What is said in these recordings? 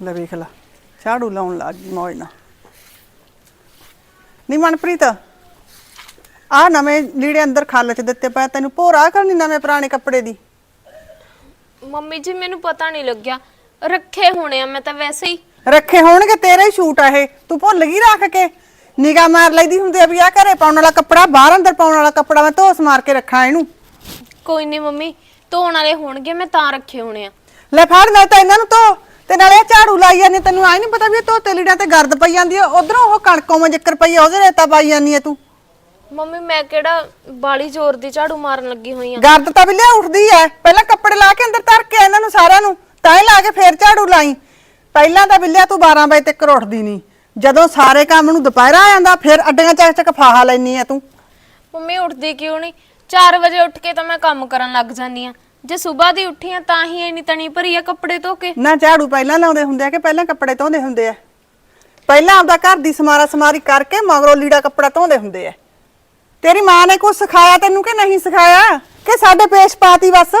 ਲੈ ਵੇਖ ਲਾ ਝਾੜੂ ਲਾਉਣ ਲੱਗ ਗਈ ਮੌਜ ਨਾਲ ਨੀ ਮਨਪ੍ਰੀਤ ਆ ਨਵੇਂ ਲੀੜੇ ਅੰਦਰ ਖਾਲ ਚ ਦਿੱਤੇ ਪਏ ਤੈਨੂੰ ਭੋਰਾ ਕਰਨੀ ਨਵੇਂ ਪੁਰਾਣੇ ਕੱਪੜੇ ਦੀ? ਮੰਮੀ ਜੀ ਮੈਨੂੰ ਪਤਾ ਨਹੀਂ ਲੱਗਿਆ। ਰੱਖੇ ਹੋਣੇ ਆ ਮੈਂ ਤਾਂ ਵੈਸੇ ਹੀ। ਰੱਖੇ ਹੋਣਗੇ ਤੇਰੇ ਹੀ ਸ਼ੂਟ ਆ ਇਹ ਤੂੰ ਭੁੱਲ ਗਈ ਰੱਖ ਕੇ। ਨਿਗਾ ਮਾਰ ਲਈਦੀ ਹੁੰਦੀ ਆ ਵੀ ਆ ਘਰੇ ਪਾਉਣ ਵਾਲਾ ਕੱਪੜਾ ਬਾਹਰ ਅੰਦਰ ਪਾਉਣ ਵਾਲਾ ਕੱਪੜਾ ਮੈਂ ਧੋਸ ਮਾਰ ਕੇ ਰੱਖਾਂ ਇਹਨੂੰ। ਕੋਈ ਨਹੀਂ ਮੰਮੀ ਧੋਣ ਵਾਲੇ ਹੋਣਗੇ ਮੈਂ ਤਾਂ ਰੱਖੇ ਹੋਣੇ ਆ। ਲੈ ਫੜ ਮੈਂ ਤਾਂ ਇਹਨਾਂ ਨੂੰ ਧੋ। ਤੇ ਨਾਲੇ ਇਹ ਝਾੜੂ ਲਾਈ ਜਾਂਦੀ ਤੈਨੂੰ ਆਈ ਨਹੀਂ ਪਤਾ ਵੀ ਇਹ ਧੋਤੇ ਲੀੜਾਂ ਤੇ ਗਰਦ ਪਈ ਜਾਂਦੀ ਆ? ਉਧਰੋਂ ਉਹ ਕਣਕੋਂ ਮੈਂ ਜ਼ਿਕਰ ਪਈ ਆ ਉਹਦੇ ਰੇਤਾ ਪਾਈ ਜਾਂਦੀ ਆ ਤੂੰ। ਮੰਮੀ ਮੈਂ ਕਿਹੜਾ ਬਾਲੀ ਜ਼ੋਰ ਦੀ ਝਾੜੂ ਮਾਰਨ ਲੱਗੀ ਹੋਈ ਆ? ਗਰਦ ਤਾਂ ਵੀ ਲਿਆ ਉੱਠਦੀ ਐ ਪਹਿਲਾਂ ਕੱਪੜੇ ਲਾ ਕੇ ਅੰਦਰ ਧਰ ਕੇ ਇਹਨਾਂ ਨੂੰ ਸਾਰਿਆਂ ਨੂੰ ਤਾਂ ਹੀ ਲਾ ਕੇ ਫੇਰ ਝਾੜੂ ਲਾਈ। ਪਹਿਲਾਂ ਤਾਂ ਬਿੱਲਿਆ ਤੂੰ 12 ਵਜੇ ਤੱਕ ਉੱਠਦੀ ਨਹੀਂ ਜਦੋਂ ਸਾਰੇ ਕੰਮ ਨੂੰ ਦੁਪਹਿਰਾ ਆ ਜਾਂਦਾ ਫਿਰ ਅੱਡੀਆਂ ਚੱਕ ਚੱਕ ਫਾਹਾ ਲੈਣੀ ਆ ਤੂੰ। ਮੰਮੀ ਉੱਠਦੀ ਕਿਉਂ ਨਹੀਂ 4 ਵਜੇ ਉੱਠ ਕੇ ਤਾਂ ਮੈਂ ਕੰਮ ਕਰਨ ਲੱਗ ਜਾਂਦੀ ਆ। ਜੇ ਸਵੇਰ ਦੀ ਉੱਠੀ ਆ ਤਾਂ ਹੀ ਇੰਨੀ ਤਣੀ ਭਰੀ ਆ ਕੱਪੜੇ ਧੋ ਕੇ। ਨਾ ਝਾੜੂ ਪਹਿਲਾਂ ਲਾਉਂਦੇ ਹੁੰਦੇ ਆ ਕਿ ਪਹਿਲਾਂ ਕੱਪੜੇ ਧੋਂਦੇ ਹੁੰਦੇ ਆ? ਪਹਿਲਾਂ ਆਪਦਾ ਘਰ ਦੀ ਸਮਾਰਾ ਸਮਾਰੀ ਕਰਕੇ ਮਗਰੋਂ ਲੀੜਾ ਕੱਪੜਾ ਧੋਂਦੇ ਹੁੰਦੇ ਆ। ਤੇਰੀ ਮਾਂ ਨੇ ਕੁਝ ਸਿਖਾਇਆ ਤੈਨੂੰ ਕਿ ਨਹੀਂ ਸਿਖਾਇਆ? ਕਿ ਸਾਡੇ ਪੇਸ਼ ਪਾਤੀ ਬਸ?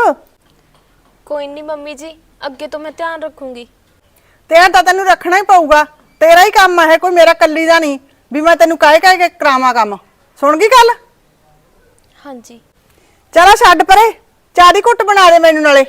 ਕੋਈ ਨਹੀਂ ਮੰਮੀ ਜੀ ਅੱਗੇ ਤੋਂ ਮੈਂ ਧਿਆਨ ਰੱਖੂੰਗੀ। ਤੇ ਤਾਂ ਤੈਨੂੰ ਰੱਖਣਾ ਹੀ ਪਊਗਾ। ਤੇਰਾ ਹੀ ਕੰਮ ਹੈ ਕੋਈ ਮੇਰਾ ਕੱਲੀ ਦਾ ਨਹੀਂ ਵੀ ਮੈਂ ਤੈਨੂੰ ਕਾਹੇ ਕਾਹੇ ਕੇ ਕਰਾਵਾਂ ਕੰਮ। ਸੁਣ ਗਈ ਗੱਲ? ਹਾਂਜੀ। ਚਲਾ ਛੱਡ ਪਰੇ। ਚਾਹ ਦੀ ਘੁੱਟ ਬਣਾ ਦੇ ਮੈਨੂੰ ਨਾਲੇ।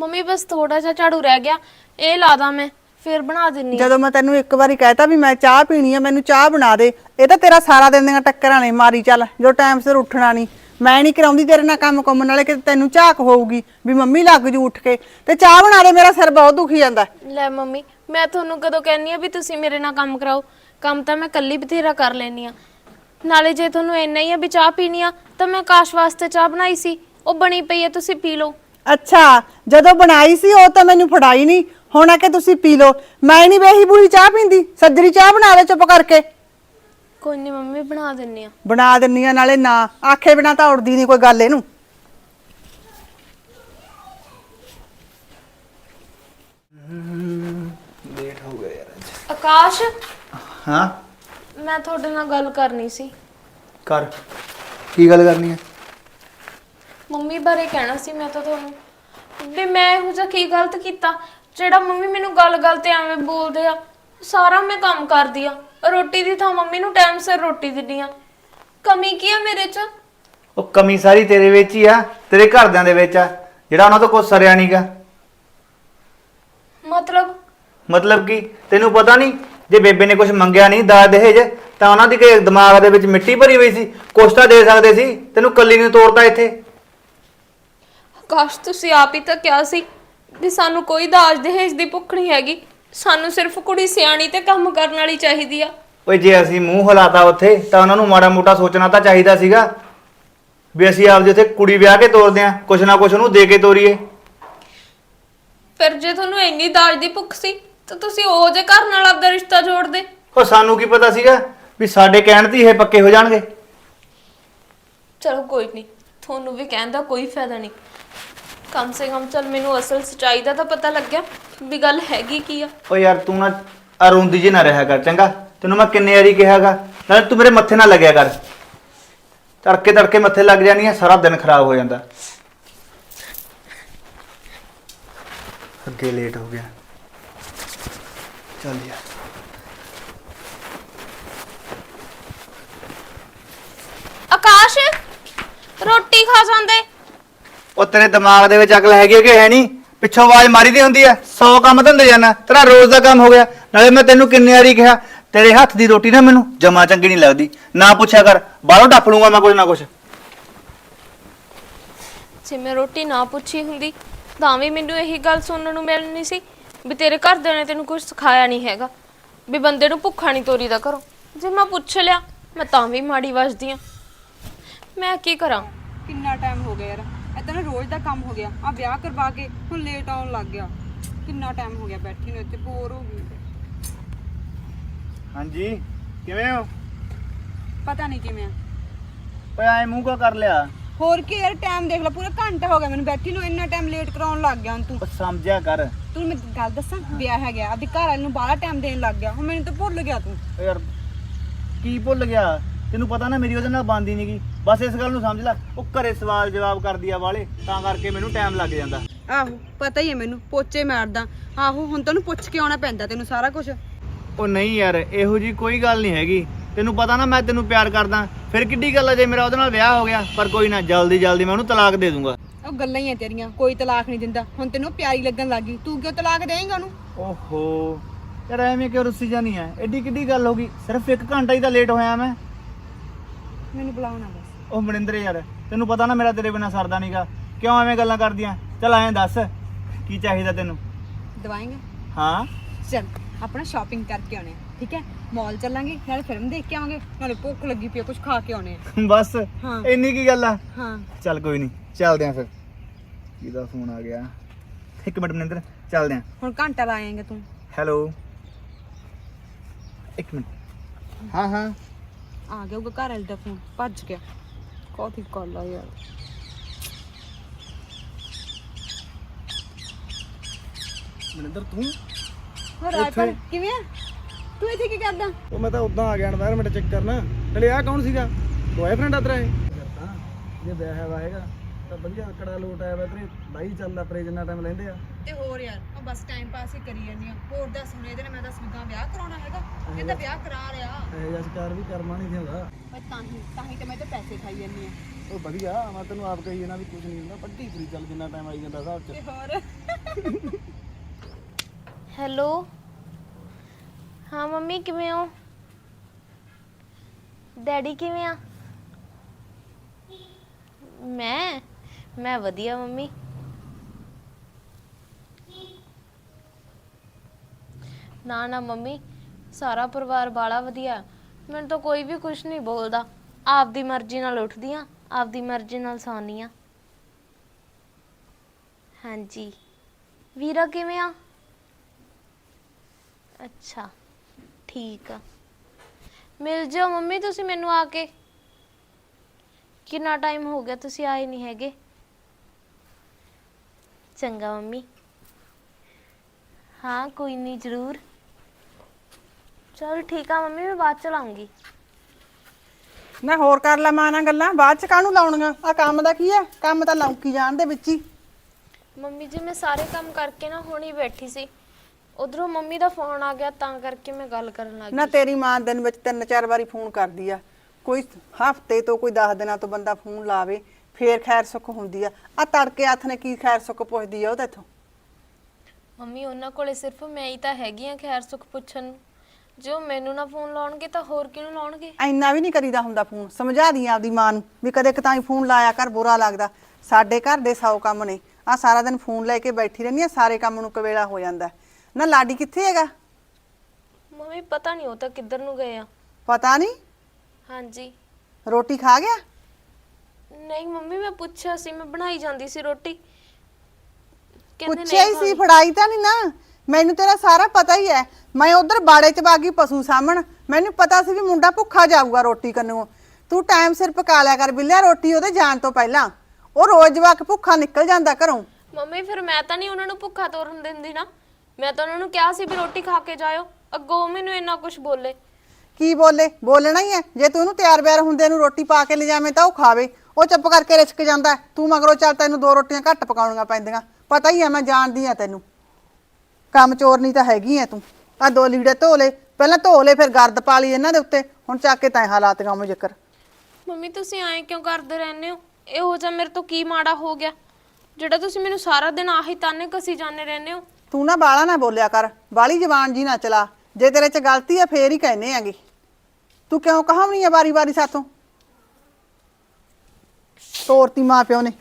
ਮੰਮੀ ਬਸ ਥੋੜਾ ਜਿਹਾ ਝਾੜੂ ਰਹਿ ਗਿਆ। ਇਹ ਲਾ ਦਾਂ ਮੈਂ ਫਿਰ ਬਣਾ ਦਿੰਨੀ ਆ। ਜਦੋਂ ਮੈਂ ਤੈਨੂੰ ਇੱਕ ਵਾਰੀ ਕਹਿਤਾ ਵੀ ਮੈਂ ਚਾਹ ਪੀਣੀ ਆ ਮੈਨੂੰ ਚਾਹ ਬਣਾ ਦੇ। ਇਹ ਤਾਂ ਤੇਰਾ ਸਾਰਾ ਦਿਨ ਦੀਆਂ ਟੱਕਰਾਂ ਨੇ ਮਾਰੀ ਚੱਲ ਜੋ ਟਾਈਮ ਸਿਰ ਉੱਠਣਾ ਨਹੀਂ। ਮੈਂ ਨਹੀਂ ਕਰਾਉਂਦੀ ਤੇਰੇ ਨਾਲ ਕੰਮ ਕੰਮ ਨਾਲੇ ਕਿ ਤੈਨੂੰ ਝਾਕ ਹੋਊਗੀ ਵੀ ਮੰਮੀ ਲੱਗ ਜੂ ਉੱਠ ਕੇ। ਤੇ ਚਾਹ ਬਣਾ ਦੇ ਮੇਰਾ ਸਿਰ ਬਹੁਤ ਦੁਖੀ ਜਾਂਦਾ। ਲੈ ਮੰਮੀ ਮੈਂ ਤੁਹਾਨੂੰ ਕਦੋਂ ਕਹਿੰਨੀ ਆ ਵੀ ਤੁਸੀਂ ਮੇਰੇ ਨਾਲ ਕੰਮ ਕਰਾਓ। ਕੰਮ ਤਾਂ ਮੈਂ ਕੱਲੀ ਬਥੇਰਾ ਕਰ ਲੈਨੀ ਆ। ਨਾਲੇ ਜੇ ਤੁਹਾਨੂੰ ਇੰਨਾ ਹੀ ਆ ਵੀ ਚਾਹ ਪੀਣੀ ਆ ਤਾਂ ਮੈਂ ਆਕਾਸ਼ ਵਾਸਤੇ ਚਾਹ ਬਣਾਈ ਸੀ। ਉਹ ਬਣੀ ਪਈ ਆ ਤੁਸੀਂ ਪੀ ਲਓ। ਅੱਛਾ ਜਦੋਂ ਬਣਾਈ ਸੀ ਉਹ ਤਾਂ ਮੈਨੂੰ ਫੜਾਈ ਨਹੀਂ। ਹੁਣ ਆ ਕੇ ਤੁਸੀਂ ਪੀ ਲਓ। ਮੈਂ ਨਹੀਂ ਵੇਹੀ ਬੁਰੀ ਚਾਹ ਪੀਂਦੀ। ਸੱਜਰੀ ਚਾਹ ਬਣਾ ਲੈ ਚੁੱਪ ਕਰਕੇ। ਕੋਈ ਨਹੀਂ ਮੰਮੀ ਬਣਾ ਦਿੰਨੀ ਆ। ਬਣਾ ਦਿੰਨੀ ਆ ਨਾਲੇ ਨਾ। ਆਖੇ ਬਿਨਾ ਤਾਂ ਉੜਦੀ ਨਹੀਂ ਕੋਈ ਗੱਲ ਇਹਨੂੰ। ਲੇਟ ਹੋ ਗਿਆ ਯਾਰ ਅੱਜ। ਆਕਾਸ਼? ਹਾਂ? ਮੈਂ ਤੁਹਾਡੇ ਨਾਲ ਗੱਲ ਕਰਨੀ ਸੀ। ਕਰ। ਕੀ ਗੱਲ ਕਰਨੀ ਹੈ ਮੰਮੀ ਬਾਰੇ ਕਹਿਣਾ ਸੀ ਮੈਂ ਤਾਂ ਤੁਹਾਨੂੰ। ਵੀ ਮੈਂ ਇਹੋ ਜਿਹਾ ਕੀ ਗਲਤ ਕੀਤਾ? ਜਿਹੜਾ ਮੰਮੀ ਮੈਨੂੰ ਗੱਲ-ਗੱਲ ਤੇ ਐਵੇਂ ਬੋਲਦੇ ਆ ਸਾਰਾ ਮੈਂ ਕੰਮ ਕਰਦੀ ਆ। ਰੋਟੀ ਦੀ ਥਾਂ ਮੰਮੀ ਨੂੰ ਟਾਈਮ ਸਿਰ ਰੋਟੀ ਦਿੰਦੀ ਆ। ਕਮੀ ਕੀ ਆ ਮੇਰੇ 'ਚ? ਉਹ ਕਮੀ ਸਾਰੀ ਤੇਰੇ ਵਿੱਚ ਹੀ ਆ ਤੇਰੇ ਘਰਦਿਆਂ ਦੇ ਵਿੱਚ ਆ ਜਿਹੜਾ ਉਹਨਾਂ ਤੋਂ ਕੁਛ ਸਰਿਆ ਨਹੀਂਗਾ ਮਤਲਬ? ਮਤਲਬ ਕੀ? ਤੈਨੂੰ ਪਤਾ ਨਹੀਂ ਜੇ ਬੇਬੇ ਨੇ ਕੁਝ ਮੰਗਿਆ ਨਹੀਂ ਦਾਜ ਦਹੇਜ ਤਾਂ ਉਹਨਾਂ ਦੀ ਕਿ ਦਿਮਾਗ ਦੇ ਵਿੱਚ ਮਿੱਟੀ ਭਰੀ ਹੋਈ ਸੀ ਕੁਛ ਤਾਂ ਦੇ ਸਕਦੇ ਸੀ। ਤੈਨੂੰ ਕੱਲੀ ਨੂੰ ਤੋੜਤਾ ਇੱਥੇ। ਆਕਾਸ਼ ਤੁਸੀਂ ਆਪ ਹੀ ਤਾਂ ਕਿਹਾ ਸੀ ਵੀ ਸਾਨੂੰ ਕੋਈ ਦਾਜ ਦਹੇਜ ਦੀ ਭੁੱਖ ਨਹੀਂ ਹੈਗੀ। ਸਾਨੂੰ ਸਿਰਫ ਕੁੜੀ ਸਿਆਣੀ ਤੇ ਕੰਮ ਕਰਨ ਵਾਲੀ ਚਾਹੀਦੀ ਆ। ਓਏ ਜੇ ਅਸੀਂ ਮੂੰਹ ਹਲਾਤਾ ਉੱਥੇ ਤਾਂ ਉਹਨਾਂ ਨੂੰ ਮਾੜਾ ਮੋਟਾ ਸੋਚਣਾ ਤਾਂ ਚਾਹੀਦਾ ਸੀਗਾ ਵੀ ਅਸੀਂ ਆਪਦੇ ਉੱਥੇ ਕੁੜੀ ਵਿਆਹ ਕੇ ਤੋਰਦੇ ਆ ਕੁਛ ਨਾ ਕੁਛ ਉਹਨੂੰ ਦੇ ਕੇ ਤੋਰੀਏ। ਫਿਰ ਜੇ ਤੁਹਾਨੂੰ ਇੰਨੀ ਦਾਜ ਦੀ ਭੁੱਖ ਸੀ ਤਾਂ ਤੁਸੀਂ ਉਹ ਜੇ ਘਰ ਨਾਲ ਆਪਦਾ ਰਿਸ਼ਤਾ ਜੋੜਦੇ ਉਹ ਸਾਨੂੰ ਕੀ ਪਤਾ ਸੀਗਾ ਵੀ ਸਾਡੇ ਕਹਿਣ ਤੇ ਹੀ ਇਹ ਪੱਕੇ ਹੋ ਜਾਣਗੇ। ਚਲੋ ਕੋਈ ਨਹੀਂ। ਤੁਹਾਨੂੰ ਵੀ ਕਹਿਣ ਦਾ ਕੋਈ ਫਾਇਦਾ ਨਹੀਂ। ਕਮ ਸੇ ਕਮ ਚਲ ਮੈਨੂੰ ਅਸਲ ਸਚਾਈ ਦਾ ਤਾਂ ਪਤਾ ਲੱਗਿਆ ਵੀ ਗੱਲ ਹੈਗੀ ਕੀ ਆ। ਓ ਯਾਰ ਤੂੰ ਨਾ ਅਰੁੰਦੀ ਜੀ ਨਾ ਰਿਹਾ ਕਰ ਚੰਗਾ? ਤੈਨੂੰ ਮੈਂ ਕਿੰਨੇ ਵਾਰੀ ਕਿਹਾਗਾ ਨਾਲੇ ਤੂੰ ਮੇਰੇ ਮੱਥੇ ਨਾ ਲੱਗਿਆ ਕਰ। ਤੜਕੇ ਤੜਕੇ ਮੱਥੇ ਲੱਗ ਜਾਣੀ ਆ ਸਾਰਾ ਦਿਨ ਖਰਾਬ ਹੋ ਜਾਂਦਾ। ਅੱਗੇ ਲੇਟ ਹੋ ਗਿਆ। ਚੱਲ ਯਾਰ। ਆਕਾਸ਼! ਰੋਟੀ ਖਾ ਜਾਂਦੇ। ਉਹ ਤੇਰੇ ਦਿਮਾਗ ਦੇ ਵਿੱਚ ਅਕਲ ਹੈਗੀ ਹੈ ਕਿ ਹੈ ਨਹੀਂ? ਪਿੱਛੋਂ ਆਵਾਜ਼ ਮਾਰੀ ਦੀ ਹੁੰਦੀ ਆ। 100 ਕੰਮ ਧੰਦੇ ਜਾਣਾ ਤੇਰਾ ਰੋਜ਼ ਦਾ ਕੰਮ ਹੋ ਗਿਆ। ਨਾਲੇ ਮੈਂ ਤੈਨੂੰ ਕਿੰਨੇ ਵਾਰੀ ਕਿਹਾ ਤੇਰੇ ਹੱਥ ਦੀ ਰੋਟੀ ਨਾ ਮੈਨੂੰ ਜਮਾ ਚੰਗੀ ਨਹੀਂ ਲੱਗਦੀ। ਨਾ ਪੁੱਛਿਆ ਕਰ ਬਾਹਰੋਂ ਡੱਫ ਲੂੰਗਾ ਮੈਂ ਕੁਝ ਨਾ ਕੁਝ ਜੇ ਮੈਂ ਰੋਟੀ ਨਾ ਪੁੱਛੀ ਹੁੰਦੀ ਤਾਂ ਵੀ ਮੈਨੂੰ ਇਹੀ ਗੱਲ ਸੁਣਨ ਨੂੰ ਮਿਲਣੀ ਸੀ ਵੀ ਤੇਰੇ ਘਰਦਿਆਂ ਨੇ ਤੈਨੂੰ ਕੁਝ ਸਿਖਾਇਆ ਨਹੀਂ ਹੈਗਾ। ਵੀ ਬੰਦੇ ਨੂੰ ਭੁੱਖਾ ਨਹੀਂ ਤੋਰੀਦਾ ਕਰੋ ਜੇ ਮੈਂ ਪੁੱਛ ਲਿਆ ਮੈਂ ਤਾਂ ਵੀ ਮਾੜੀ ਵੱਜਦੀ ਆ। ਮੈਂ ਕੀ ਕਰਾਂ? ਕਿੰਨਾ ਟਾਈਮ ਹੋ ਗਿਆ ਯਾਰ? ਇਹ ਤਾਂ ਨਾ ਰੋਜ਼ ਦਾ ਕੰਮ ਹੋ ਗਿਆ। ਆ ਵਿਆਹ ਕਰਵਾ ਕੇ ਹੁਣ ਲੇਟ ਆਉਣ ਲੱਗ ਗਿਆ। ਕਿੰਨਾ ਟਾਈਮ ਹੋ ਗਿਆ ਬੈਠੀ ਨੂੰ ਇੱਥੇ? ਬੋਰ ਹੋ ਗਈ ਹਾਂਜੀ ਕਿਵੇਂ ਹੋ? ਪਤਾ ਨਹੀਂ ਕਿਵੇਂ ਆ। ਓਏ ਐ ਮੂੰਹ ਕਾ ਕਰ ਲਿਆ? ਹੋਰ ਕੀ ਯਾਰ ਟਾਈਮ ਦੇਖ ਲੈ ਪੂਰਾ ਘੰਟਾ ਹੋ ਗਿਆ ਮੈਨੂੰ ਬੈਠੀ ਨੂੰ ਇੰਨਾ ਟਾਈਮ ਲੇਟ ਕਰਾਉਣ ਲੱਗ ਗਿਆ ਹੁਣ ਤੂੰ। ਸਮਝਿਆ ਕਰ। ਤੂੰ ਮੈਂ ਗੱਲ ਦੱਸਾਂ ਵਿਆਹ ਹੈ ਗਿਆ ਆਪਦੀ ਘਰ ਵਾਲੇ ਨੂੰ ਬਾਹਲਾ ਟਾਈਮ ਦੇਣ ਲੱਗ ਗਿਆ। ਹੁਣ ਮੈਨੂੰ ਤਾਂ ਭੁੱਲ ਗਿਆ ਤੂੰ। ਓ ਯਾਰ ਕੀ ਭੁੱਲ ਗਿਆ? ਤੈਨੂੰ ਪਤਾ ਨਾ ਮੇਰੀ ਉਹਦੇ ਨਾਲ ਬੰਦੀ ਨਹੀਂਗੀ ਬਸ ਇਸ ਗੱਲ ਨੂੰ ਸਮਝ ਲੈ ਉਹ ਘਰੇ ਸਵਾਲ ਜਵਾਬ ਕਰਦੀ ਆ ਵਾਲੇ ਤਾਂ ਕਰਕੇ ਮੈਨੂੰ ਟਾਈਮ ਲੱਗ ਜਾਂਦਾ। ਆਹੋ ਪਤਾ ਹੀ ਹੈ ਮੈਨੂੰ ਪੋਚੇ ਮਾਰਦਾ। ਆਹੋ ਹੁਣ ਤੈਨੂੰ ਪੁੱਛ ਕੇ ਆਉਣਾ ਪੈਂਦਾ ਤੈਨੂੰ ਸਾਰਾ ਕੁਝ ਉਹ ਨਹੀਂ ਯਾਰ ਇਹੋ ਜੀ ਕੋਈ ਗੱਲ ਨਹੀਂ ਹੈਗੀ। ਤੈਨੂੰ ਪਤਾ ਨਾ ਮੈਂ ਤੈਨੂੰ ਪਿਆਰ ਕਰਦਾ। ਫਿਰ ਕਿੱਡੀ ਗੱਲ ਆ ਜੇ ਮੇਰਾ ਉਹਦੇ ਨਾਲ ਵਿਆਹ ਹੋ ਗਿਆ ਪਰ ਕੋਈ ਨਾ ਜਲਦੀ ਜਲਦੀ ਮੈਂ ਉਹਨੂੰ ਤਲਾਕ ਦੇ ਦੂੰਗਾ। ਉਹ ਗੱਲਾਂ ਹੀ ਆ ਤੇਰੀਆਂ ਕੋਈ ਤਲਾਕ ਨਹੀਂ ਦਿੰਦਾ। ਹੁਣ ਤੈਨੂੰ ਪਿਆਰੀ ਲੱਗਣ ਲੱਗੀ ਤੂੰ ਕਿਉਂ ਤਲਾਕ ਦੇਂਗਾ ਉਹਨੂੰ? ਓਹੋ ਯਾਰ ਐਵੇਂ ਕਿਉਂ ਰੁੱਸੀ ਜਾਨੀ ਐ ਐਡੀ ਕਿੱਡੀ ਗੱਲ ਹੋ ਗਈ? ਸਿਰਫ 1 ਘੰਟਾ ਹੀ ਤਾਂ ਲੇਟ ਹੋਇਆ ਮੈਂ। ਮੈਨੂੰ ਬੁਲਾਉਣਾ ਉਹ ਮਨਿੰਦਰ ਯਾਰ ਤੈਨੂੰ ਪਤਾ ਨਾ ਮੇਰਾ ਤੇਰੇ ਬਿਨਾ ਸਰਦਾ ਨਹੀਂਗਾ ਕਿਉਂ ਐਵੇਂ ਗੱਲਾਂ ਕਰਦੀਆਂ? ਚੱਲ ਐਂ ਦੱਸ ਕੀ ਚਾਹੀਦਾ ਤੈਨੂੰ? ਦਵਾਏਂਗਾ ਹਾਂ? ਚੱਲ ਆਪਣਾ ਸ਼ਾਪਿੰਗ ਕਰਕੇ ਆਉਣੇ ਆ ਠੀਕ ਹੈ? ਮਾਲ ਚੱਲਾਂਗੇ ਨਾਲੇ ਫਿਲਮ ਦੇਖ ਕੇ ਆਵਾਂਗੇ ਨਾਲੇ ਭੁੱਖ ਲੱਗੀ ਪਈ ਕੁਝ ਖਾ ਕੇ ਆਉਣੇ ਆ। ਬਸ ਹਾਂ। ਇੰਨੀ ਕੀ ਗੱਲ ਆ? ਹਾਂ। ਚੱਲ ਕੋਈ ਨਹੀਂ ਚੱਲਦੇ ਆਂ ਫਿਰ। ਕਿਹਦਾ ਫੋਨ ਆ ਗਿਆ? ਇੱਕ ਮਿੰਟ ਮਨਿੰਦਰ ਚੱਲਦੇ ਆਂ। ਹੁਣ ਘੰਟਾ ਲਾਏਂਗਾ ਤੂੰ। ਹੈਲੋ ਇੱਕ ਮਿੰਟ। ਹਾਂ ਹਾਂ। ਆ ਗਿਆ ਉਹਦਾ ਘਰ ਵਾਲੇ ਦਾ ਫੋਨ ਭੱਜ ਗਿਆ। ਬਹੁਤ ਹੀ ਗੱਲ ਆ ਯਾਰ ਮਨਿੰਦਰ ਤੂੰ? ਹੋਰ ਰਾਜਪਾਲ ਇੱਥੇ? ਕਿਵੇਂ ਆ? ਤੂੰ ਇੱਥੇ ਕੀ ਕਰਦਾ? ਉਹ ਮੈਂ ਤਾਂ ਉਦਾਂ ਆ ਗਿਆ এনवायरमेंट ਵਧੀਆ ਚੱਲਦਾ ਟਾਈਮ ਲੈਂਦੇ ਆ। ਤੇ ਹੋਰ ਯਾਰ ਉਹ ਬਸ ਟਾਈਮ ਪਾਸ ਹੀ ਕਰੀ ਜਾਂਦੀ ਆ। ਹੋਰ ਦੱਸ ਹੁਣ ਇਹਦੇ ਨਾਲ ਮੈਂ ਦੱਸ ਵਿਗਾ ਵਿਆਹ ਕਰਾਉਣਾ ਹੈਗਾ? ਇਹ ਤਾਂ ਵਿਆਹ ਕਰਾ ਰਿਹਾ। ਇਹ ਜਿਹਾ ਸ਼ਿਕਾਰ ਵੀ ਕਰਮਾ ਨਹੀਂ ਹੁੰਦਾ। ਮੈਂ ਤਾਂ ਹੀ ਤਾਂ ਹੀ ਤੇ ਮੈਂ ਤੇ ਪੈਸੇ ਖਾਈ ਜਾਂਦੀ ਆ। ਉਹ ਵਧੀਆ ਮੈਂ ਤੈਨੂੰ ਆਪ ਕਹੀ ਜਾਣਾ ਵੀ ਕੁਝ ਨਹੀਂ ਹੁੰਦਾ ਵੱਡੀ ਫਰੀ ਚੱਲ ਜਿੰਨਾ ਟਾਈਮ ਆਈ ਜਾਂਦਾ ਹਿਸਾਬ ਚ। ਤੇ ਹੋਰ? ਹੈਲੋ? ਹਾਂ ਮੰਮੀ ਕਿਵੇਂ ਹੋ? ਡੈਡੀ ਕਿਵੇਂ ਆ? ਮੈਂ? ਮੈਂ ਵਧੀਆ ਮੰਮੀ। ਨਾ ਨਾ ਮੰਮੀ, ਸਾਰਾ ਪਰਿਵਾਰ ਬਾਲਾ ਵਧੀਆ। ਮੈਨੂੰ ਤਾਂ ਕੋਈ ਵੀ ਕੁਝ ਨਹੀਂ ਬੋਲਦਾ। ਆਪਦੀ ਮਰਜ਼ੀ ਨਾਲ ਉੱਠਦੀ ਆ ਆਪਦੀ ਮਰਜ਼ੀ ਨਾਲ ਸੌਂਦੀ ਆ ਹਾਂਜੀ। ਵੀਰਾ ਕਿਵੇਂ ਆ? ਅੱਛਾ, ਠੀਕ ਆ। ਮਿਲ ਜਾਓ ਮੰਮੀ ਤੁਸੀਂ ਮੈਨੂੰ ਆ ਕੇ। ਕਿੰਨਾ ਟਾਈਮ ਹੋ ਗਿਆ ਤੁਸੀਂ ਆਏ ਨਹੀਂ ਹੈਗੇ? ਚੰਗਾ ਮੰਮੀ। ਹਾਂ, ਕੋਈ ਨਹੀਂ, ਜ਼ਰੂਰ। ਚਲ ਠੀਕ ਆ ਮੰਮੀ ਮੈਂ ਬਾਅਦ ਚ ਲਾਉਂਗੀ। ਨਾ ਹੋਰ ਕਰ ਲੈ ਮਾਂ ਨਾਲ ਗੱਲਾਂ ਬਾਅਦ ਚ ਕਾਹਨੂੰ ਲਾਉਣੀਆਂ? ਆ ਕੰਮ ਦਾ ਕੀ ਹੈ? ਕੰਮ ਤਾਂ ਲੌਂਕੀ ਜਾਣ ਦੇ ਵਿੱਚ ਹੀ। ਮੰਮੀ ਜੀ ਮੈਂ ਸਾਰੇ ਕੰਮ ਕਰਕੇ ਨਾ ਹੁਣੀ ਬੈਠੀ ਸੀ। ਉਧਰੋਂ ਮੰਮੀ ਦਾ ਫੋਨ ਆ ਗਿਆ ਤਾਂ ਕਰਕੇ ਮੈਂ ਗੱਲ ਕਰਨ ਲੱਗ ਨਾ ਤੇਰੀ ਮਾਂ ਦਿਨ ਵਿੱਚ ਤਿੰਨ ਚਾਰ ਵਾਰੀ ਫੋਨ ਕਰਦੀ ਆ। ਕੋਈ ਹਫ਼ਤੇ ਤੋਂ ਕੋਈ 10 ਦਿਨਾਂ ਤੋਂ ਬੰਦਾ ਫੋਨ ਲਾਵੇ ਫੇਰ ਖੈਰ ਸੁੱਖ ਹੁੰਦੀ ਆ। ਆ ਤੜਕੇ ਹੱਥ ਨੇ ਕੀ ਖੈਰ ਸੁੱਖ ਪੁੱਛਦੀ ਆ ਉਹ ਇੱਥੋਂ ਮੰਮੀ ਉਹਨਾਂ ਕੋਲੇ ਸਿਰਫ ਮੈਂ ਹੀ ਤਾਂ ਹੈਗੀ ਆ ਖੈਰ ਸੁਖ ਪੁੱਛਣ ਨੂੰ। ਜੋ ਮੈਨੂੰ ਨਾ ਫੋਨ ਲਾਉਣਗੇ ਤਾਂ ਹੋਰ ਕਿਹਨੂੰ ਲਾਉਣਗੇ? ਐਨਾ ਵੀ ਨਹੀਂ ਕਰੀਦਾ ਹੁੰਦਾ ਫੋਨ ਸਮਝਾ ਦੀ ਆਪਦੀ ਮਾਂ ਨੂੰ ਵੀ ਕਦੇ ਕਤਾਈ ਫੋਨ ਲਾਇਆ ਕਰ ਬੁਰਾ ਲੱਗਦਾ। ਸਾਡੇ ਘਰ ਦੇ ਸੌ ਕੰਮ ਨੇ। ਆ ਸਾਰਾ ਦਿਨ ਫੋਨ ਲੈ ਕੇ ਬੈਠੀ ਰਹਿੰਦੀ ਆ ਸਾਰੇ ਕੰਮ ਨੂੰ ਕਵੇਲਾ ਹੋ ਜਾਂਦਾ। ਨਾ ਲਾਡੀ ਕਿੱਥੇ ਹੈਗਾ? ਮੰਮੀ ਪਤਾ ਨਹੀਂ ਉਹ ਤਾਂ ਕਿੱਧਰ ਨੂੰ ਗਏ ਆ। ਪਤਾ ਨਹੀਂ? ਹਾਂਜੀ। ਰੋਟੀ ਖਾ ਗਿਆ? ਨਹੀਂ ਮੰਮੀ ਮੈਂ ਪੁੱਛਿਆ ਸੀ ਮੈਂ ਬਣਾਈ ਜਾਂਦੀ ਸੀ ਰੋਟੀ। ਕਹਿੰਦੇ ਪੁੱਛਿਆ ਹੀ ਨਹੀਂ ਸੀ ਫੜਾਈ ਤਾਂ ਨਹੀਂ ਨਾ। ਮੈਨੂੰ ਤੇਰਾ ਸਾਰਾ ਪਤਾ ਹੀ ਹੈ। ਮੈਂ ਉਧਰ ਬਾੜੇ 'ਚ ਬਾਗੀ ਪਸ਼ੂ ਸਾਹਮਣ ਮੈਨੂੰ ਪਤਾ ਸੀ ਵੀ ਮੁੰਡਾ ਭੁੱਖਾ ਜਾਊਗਾ ਰੋਟੀ ਕੰਨੋਂ ਤੂੰ ਟਾਈਮ ਸਿਰ ਪਕਾ ਲਿਆ ਕਰ ਬਿੱਲਿਆ ਰੋਟੀ ਉਹਦੇ ਜਾਣ ਤੋਂ ਪਹਿਲਾਂ। ਉਹ ਰੋਜ਼ ਜਵਾਕ ਭੁੱਖਾ ਨਿਕਲ ਜਾਂਦਾ ਘਰੋਂ। ਮੰਮੀ ਫਿਰ ਮੈਂ ਤਾਂ ਨਹੀਂ ਉਹਨਾਂ ਨੂੰ ਭੁੱਖਾ ਤੋਰਨ ਦਿੰਦੀ ਨਾ। ਮੈਂ ਤਾਂ ਉਹਨਾਂ ਨੂੰ ਕਿਹਾ ਸੀ ਵੀ ਰੋਟੀ ਖਾ ਕੇ ਜਾਇਓ। ਅੱਗੋਂ ਉਹ ਮੈਨੂੰ ਇੰਨਾ ਕੁਝ ਬੋਲੇ। ਕੀ ਬੋਲੇ? ਬੋਲਣਾ ਹੀ ਹੈ। ਜੇ ਤੂੰ ਉਹਨੂੰ ਤਿਆਰ ਬਿਆਰ ਹੁੰਦੇ ਨੂੰ ਰੋਟੀ ਪਾ ਕੇ ਲਿਜਾਵੇਂ ਤਾਂ ਉਹ ਖਾਵੇ। ਉਹ ਚੁੱਪ ਕਰਕੇ ਰਿਸਕ ਜਾਂਦਾ ਹੈ। ਤੂੰ ਮਗਰੋਂ ਚੱਲ ਤੈਨੂੰ ਦੋ ਰੋਟੀਆਂ ਘੱਟ ਪਕਾਉਣੀਆਂ ਪੈਂਦੀਆਂ। ਪਤਾ ਹੀ ਹੈ ਮੈਂ ਜਾਣਦੀ ਆ ਤੈਨੂੰ। ਕੰਮ ਚੋਰਨੀ ਤਾਂ ਹੈਗੀ ਐ ਤੂੰ। ਆ ਦੋ ਲੀੜੇ ਧੋ ਲੈ ਪਹਿਲਾਂ ਧੋ ਲੈ ਫਿਰ ਗਰਦ ਪਾ ਲਈ ਇਹਨਾਂ ਦੇ ਉੱਤੇ। ਹੁਣ ਚੱਕ ਕੇ ਤੈਂ ਹਾਲਾਤ ਗਾਉਂ ਜ਼ਿਕਰ। ਮੰਮੀ ਤੁਸੀਂ ਐਂ ਕਿਉਂ ਕਰਦੇ ਰਹਿੰਦੇ ਹੋ? ਇਹੋ ਜਿਹਾ ਮੇਰੇ ਤੋਂ ਕੀ ਮਾੜਾ ਹੋ ਗਿਆ? ਜਿਹੜਾ ਤੁਸੀਂ ਮੈਨੂੰ ਸਾਰਾ ਦਿਨ ਆਹੀ ਤਾਨੇ ਕਸੀ ਜਾਂਦੇ ਰਹਿੰਦੇ ਹੋ? ਤੂੰ ਨਾ ਬਾਲਾ ਨਾ ਬੋਲਿਆ ਕਰ। ਬਾਲੀ ਜ਼ਬਾਨ ਜੀ ਨਾ ਚਲਾ। ਜੇ ਤੇਰੇ 'ਚ ਗਲਤੀ ਆ ਫੇਰ ਹੀ ਕਹਿੰਨੇ ਆਂਗੇ ਤੂੰ ਕਿਉਂ ਕਹਾਵਣੀ ਆ ਵਾਰੀ-ਵਾਰੀ ਸਾਥੋਂ? ਤੋਰਤੀ ਮਾਂ ਪਿਓ ਨੇ।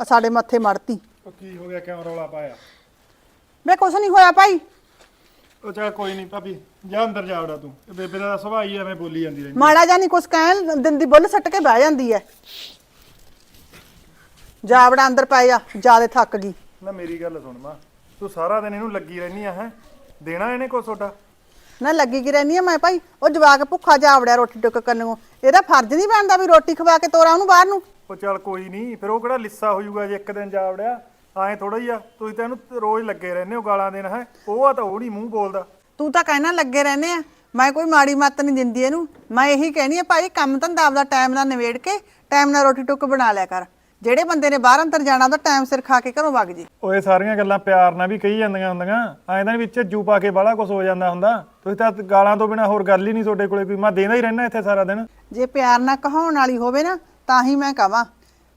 ਆ ਸਾਡੇ ਮੱਥੇ ਮੜਤੀ। ਉਹ ਕੀ ਹੋ ਗਿਆ ਕਿਉਂ ਰੌਲਾ ਪਾਇਆ? ਵੇ ਕੁਛ ਨਹੀਂ ਹੋਇਆ ਭਾਈ। ਉਹ ਚੱਲ ਕੋਈ ਨਹੀਂ ਭਾਬੀ ਜਾ ਅੰਦਰ ਜਾ ਵੜਾ ਤੂੰ। ਇਹ ਬੇਬੇ ਦਾ ਸੁਭਾਅ ਹੀ ਐਵੇਂ ਬੋਲੀ ਜਾਂਦੀ ਰਹਿੰਦੀ ਮਾੜਾ ਜਾਂ ਨਹੀਂ ਕੁਛ ਕਹਿਣ ਦਿੰਦੀ ਬੁੱਲ ਸੱਟ ਕੇ ਬਹਿ ਜਾਂਦੀ ਐ। ਜਾਵੜਾ ਅੰਦਰ ਪੈ ਜਾ ਜਿਆਦੇ ਥੱਕ ਗਈ। ਨਾ ਮੇਰੀ ਗੱਲ ਸੁਣ ਮਾਂ ਤੂੰ ਸਾਰਾ ਦਿਨ ਇਹਨੂੰ ਲੱਗੀ ਰਹਿਨੀ ਆ ਹੈ? ਦੇਣਾ ਇਹਨੇ ਕੋ ਤੁਹਾਡਾ ਨਾ ਲੱਗੀ ਕੀ ਰਹਿਨੀ ਆ ਮੈਂ ਭਾਈ? ਉਹ ਜਵਾਕ ਭੁੱਖਾ ਜਾਵੜਿਆ ਰੋਟੀ ਟੁੱਕ ਕਰਨੋਂ ਇਹਦਾ ਫਰਜ਼ ਨਹੀਂ ਬਣਦਾ ਵੀ ਰੋਟੀ ਖਵਾ ਕੇ ਤੋਰਾ ਉਹਨੂੰ ਬਾਹਰ ਨੂੰ। ਉਹ ਚੱਲ ਕੋਈ ਨਹੀਂ ਫਿਰ ਉਹ ਕਿਹੜਾ ਲਿੱਸਾ ਹੋ ਜਾਊਗਾ ਜੇ ਇੱਕ ਦਿਨ ਜਾ ਵੜਿਆ? ਐਂ ਥੋੜਾ ਹੀ ਆ ਤੁਸੀਂ ਤਾਂ ਇਹਨੂੰ ਰੋਜ਼ ਲੱਗੇ ਰਹਿੰਦੇ ਹੋ ਗਾਲਾਂ ਦੇਣ ਹੈ? ਉਹ ਆ ਤਾਂ ਉਹ ਨਹੀਂ ਮੂੰਹ ਬੋਲਦਾ। ਤੂੰ ਤਾਂ ਕਹਿਣਾ ਲੱਗੇ ਰਹਿੰਦੇ ਆ। ਮੈਂ ਕੋਈ ਮਾੜੀ ਮੱਤ ਨਹੀਂ ਦਿੰਦੀ ਇਹਨੂੰ। ਮੈਂ ਇਹੀ ਕਹਿਣੀ ਆ ਭਾਈ ਕੰਮ ਧੰਦਾ ਆਪਦਾ ਟਾਈਮ ਨਾਲ ਨਿਬੇੜ ਕੇ ਟਾਈਮ ਨਾਲ ਰੋਟੀ ਟੁੱਕ ਬਣਾ ਲਿਆ ਕਰ। ਜਿਹੜੇ ਬੰਦੇ ਨੇ ਬਾਹਰ ਅੰਦਰ ਜਾਣਾ ਉਹਦਾ ਟਾਈਮ ਸਿਰ ਖਾ ਕੇ ਘਰੋਂ ਵਗ ਜੇ। ਓਏ ਸਾਰੀਆਂ ਗੱਲਾਂ ਪਿਆਰ ਨਾਲ ਵੀ ਕਹੀ ਜਾਂਦੀਆਂ ਹੁੰਦੀਆਂ। ਐਂ ਤਾਂ ਨੀ ਵਿੱਚ ਜੂ ਪਾ ਕੇ ਬਾਹਲਾ ਕੁਝ ਹੋ ਜਾਂਦਾ ਹੁੰਦਾ। ਤੁਸੀਂ ਤਾਂ ਗਾਲਾਂ ਤੋਂ ਬਿਨਾ ਹੋਰ ਗੱਲ ਹੀ ਨਹੀਂ ਤੁਹਾਡੇ ਕੋਲੇ ਕੋਈ। ਮੈਂ ਦੇਦਾ ਹੀ ਰਹਿਣਾ ਇੱਥੇ ਸਾਰਾ ਦਿਨ। ਜੇ ਪਿਆਰ ਨਾਲ ਕਹਾਉਣ ਵਾਲੀ ਹੋਵੇ ਨਾ ਤਾਂ ਹੀ ਮੈਂ ਕਵਾਂ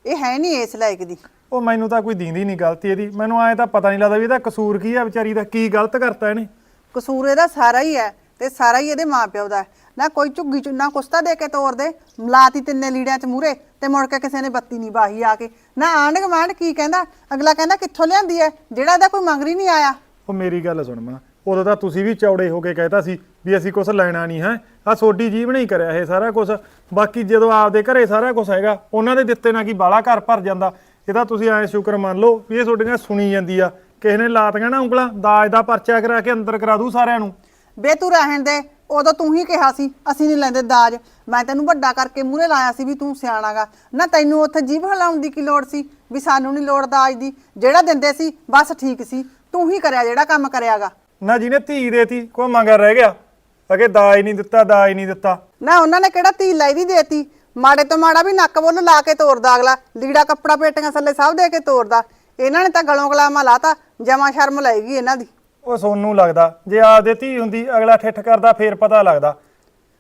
ਇਹ ਹੈ ਨਹੀਂ ਇਸ ਲਾਇਕ ਦੀ। ਉਹ ਮੈਨੂੰ ਤਾਂ ਕੋਈ ਦੀਂਦੀ ਨਹੀਂ ਗਲਤੀ ਇਹਦੀ। ਮੈਨੂੰ ਐਂ ਤਾਂ ਪਤਾ ਨਹੀਂ ਲੱਗਦਾ ਵੀ ਇਹਦਾ ਕਸੂਰ ਕੀ ਆ ਵਿਚਾਰੀ ਦਾ ਕੀ ਗਲਤ ਕਰਤਾ ਇਹਨੇ। ਕਸੂਰ ਇਹਦਾ ਸਾਰਾ ਹੀ ਹੈ ਤੇ ਸਾਰਾ ਹੀ ਇਹਦੇ ਮਾਪਿਓ ਦਾ ਹੈ। ਨਾ ਕੋਈ ਝੁੱਗੀ ਚੁੰਨਾ ਕੁਸਤਾ ਦੇ ਕੇ ਤੋਰ ਦੇ। ਮਲਾਤੀ ਤਿੰਨੇ ਲੀੜਿਆਂ ਚ ਮੂਰੇ ਤੇ ਮੁੜ ਕੇ ਕਿਸੇ ਨੇ ਬੱਤੀ ਨਹੀਂ ਬਾਹੀ ਆ ਕੇ। ਨਾ ਆਂਢ ਗੁਆਂਢ ਕੀ ਕਹਿੰਦਾ? ਅਗਲਾ ਕਹਿੰਦਾ ਕਿੱਥੋਂ ਲਿਆਂਦੀ ਹੈ ਜਿਹੜਾ ਇਹਦਾ ਕੋਈ ਮੰਗਰੀ ਨਹੀਂ ਆਇਆ। ਉਹ ਮੇਰੀ ਗੱਲ ਸੁਣ ਮਾਂ ਉਦੋਂ ਤਾਂ ਤੁਸੀਂ ਵੀ ਚੌੜੇ ਹੋ ਕੇ ਕਹਿਤਾ ਸੀ ਵੀ ਅਸੀਂ ਕੁਝ ਲੈਣਾ ਨਹੀਂ ਹੈ। ਆ ਸੋਡੀ ਜੀਵ ਨੇ ਹੀ ਕਰਿਆ ਇਹ ਸਾਰਾ ਕੁਝ ਬਾਕੀ ਜਦੋਂ ਆਪਦੇ ਘਰੇ ਸਾਰਾ ਕੁਝ ਹੈਗਾ ਉਹਨਾਂ ਦੇ ਦਿੱਤੇ ਨਾਲ ਕੀ ਬਾਲਾ ਘਰ ਭਰ ਜਾਂਦਾ? ਇਹਦਾ ਤੁਸੀਂ ਐ ਸ਼ੁਕਰ ਮੰਨ ਲਓ ਵੀ ਇਹ ਤੁਹਾਡੀਆਂ ਸੁਣੀ ਜਾਂਦੀ ਆ ਕਿਸੇ ਨੇ ਲਾਤੀਆਂ ਨਾ ਉਂਗਲਾਂ ਦਾਜ ਦਾ ਪਰਚਾ ਕਰਾ ਕੇ ਅੰਦਰ ਕਰਾ ਦੂ ਸਾਰਿਆਂ ਨੂੰ। ਬੇ ਤੂੰ ਰਹਿਣ ਦੇ ਉਦੋਂ ਤੂੰ ਹੀ ਕਿਹਾ ਸੀ ਅਸੀਂ ਨਹੀਂ ਲੈਂਦੇ ਦਾਜ। ਮੈਂ ਤੈਨੂੰ ਵੱਡਾ ਕਰਕੇ ਮੂਹਰੇ ਲਾਇਆ ਸੀ ਵੀ ਤੂੰ ਸਿਆਣਾਗਾ ਨਾ ਤੈਨੂੰ ਉੱਥੇ ਜੀਭ ਹਲਾਉਣ ਦੀ ਕੀ ਲੋੜ ਸੀ ਵੀ ਸਾਨੂੰ ਨਹੀਂ ਲੋੜ ਦਾਜ ਦੀ। ਜਿਹੜਾ ਦਿੰਦੇ ਸੀ ਬਸ ਠੀਕ ਸੀ। ਤੂੰ ਹੀ ਕਰਿਆ ਜਿਹੜਾ ਕੰਮ ਕਰਿਆਗਾ ਨਾ ਜਿਹਨੇ ਧੀ ਦੇਤੀ ਕੋਈ ਮੰਗਰ ਰਹਿ ਗਿਆ। ਅਗੇ ਦਾਜ ਨਹੀਂ ਦਿੱਤਾ ਦਾਜ ਨਹੀਂ ਦਿੱਤਾ। ਨਾ ਉਹਨਾਂ ਨੇ ਕਿਹੜਾ ਧੀ ਲਾਈ ਦੀ ਦੇਤੀ? ਮਾੜੇ ਤੋਂ ਮਾੜਾ ਵੀ ਨੱਕ ਬੁੱਲ ਲਾ ਕੇ ਤੋਰਦਾ ਅਗਲਾ ਲੀੜਾ ਕੱਪੜਾ ਪੇਟੀਆਂ ਥੱਲੇ ਸਭ ਦੇ ਕੇ ਤੋਰਦਾ। ਇਹਨਾਂ ਨੇ ਤਾਂ ਗਲੋਂ ਗਲਾਮਾ ਲਾਤਾ ਜਮਾ ਸ਼ਰਮ ਲਾਏਗੀ ਇਹਨਾਂ ਦੀ। ਉਹ ਸੋਨੂੰ ਲੱਗਦਾ ਜੇ ਆਪਦੇ ਧੀ ਹੁੰਦੀ ਅਗਲਾ ਠਿੱਠ ਕਰਦਾ ਫੇਰ ਪਤਾ ਲੱਗਦਾ।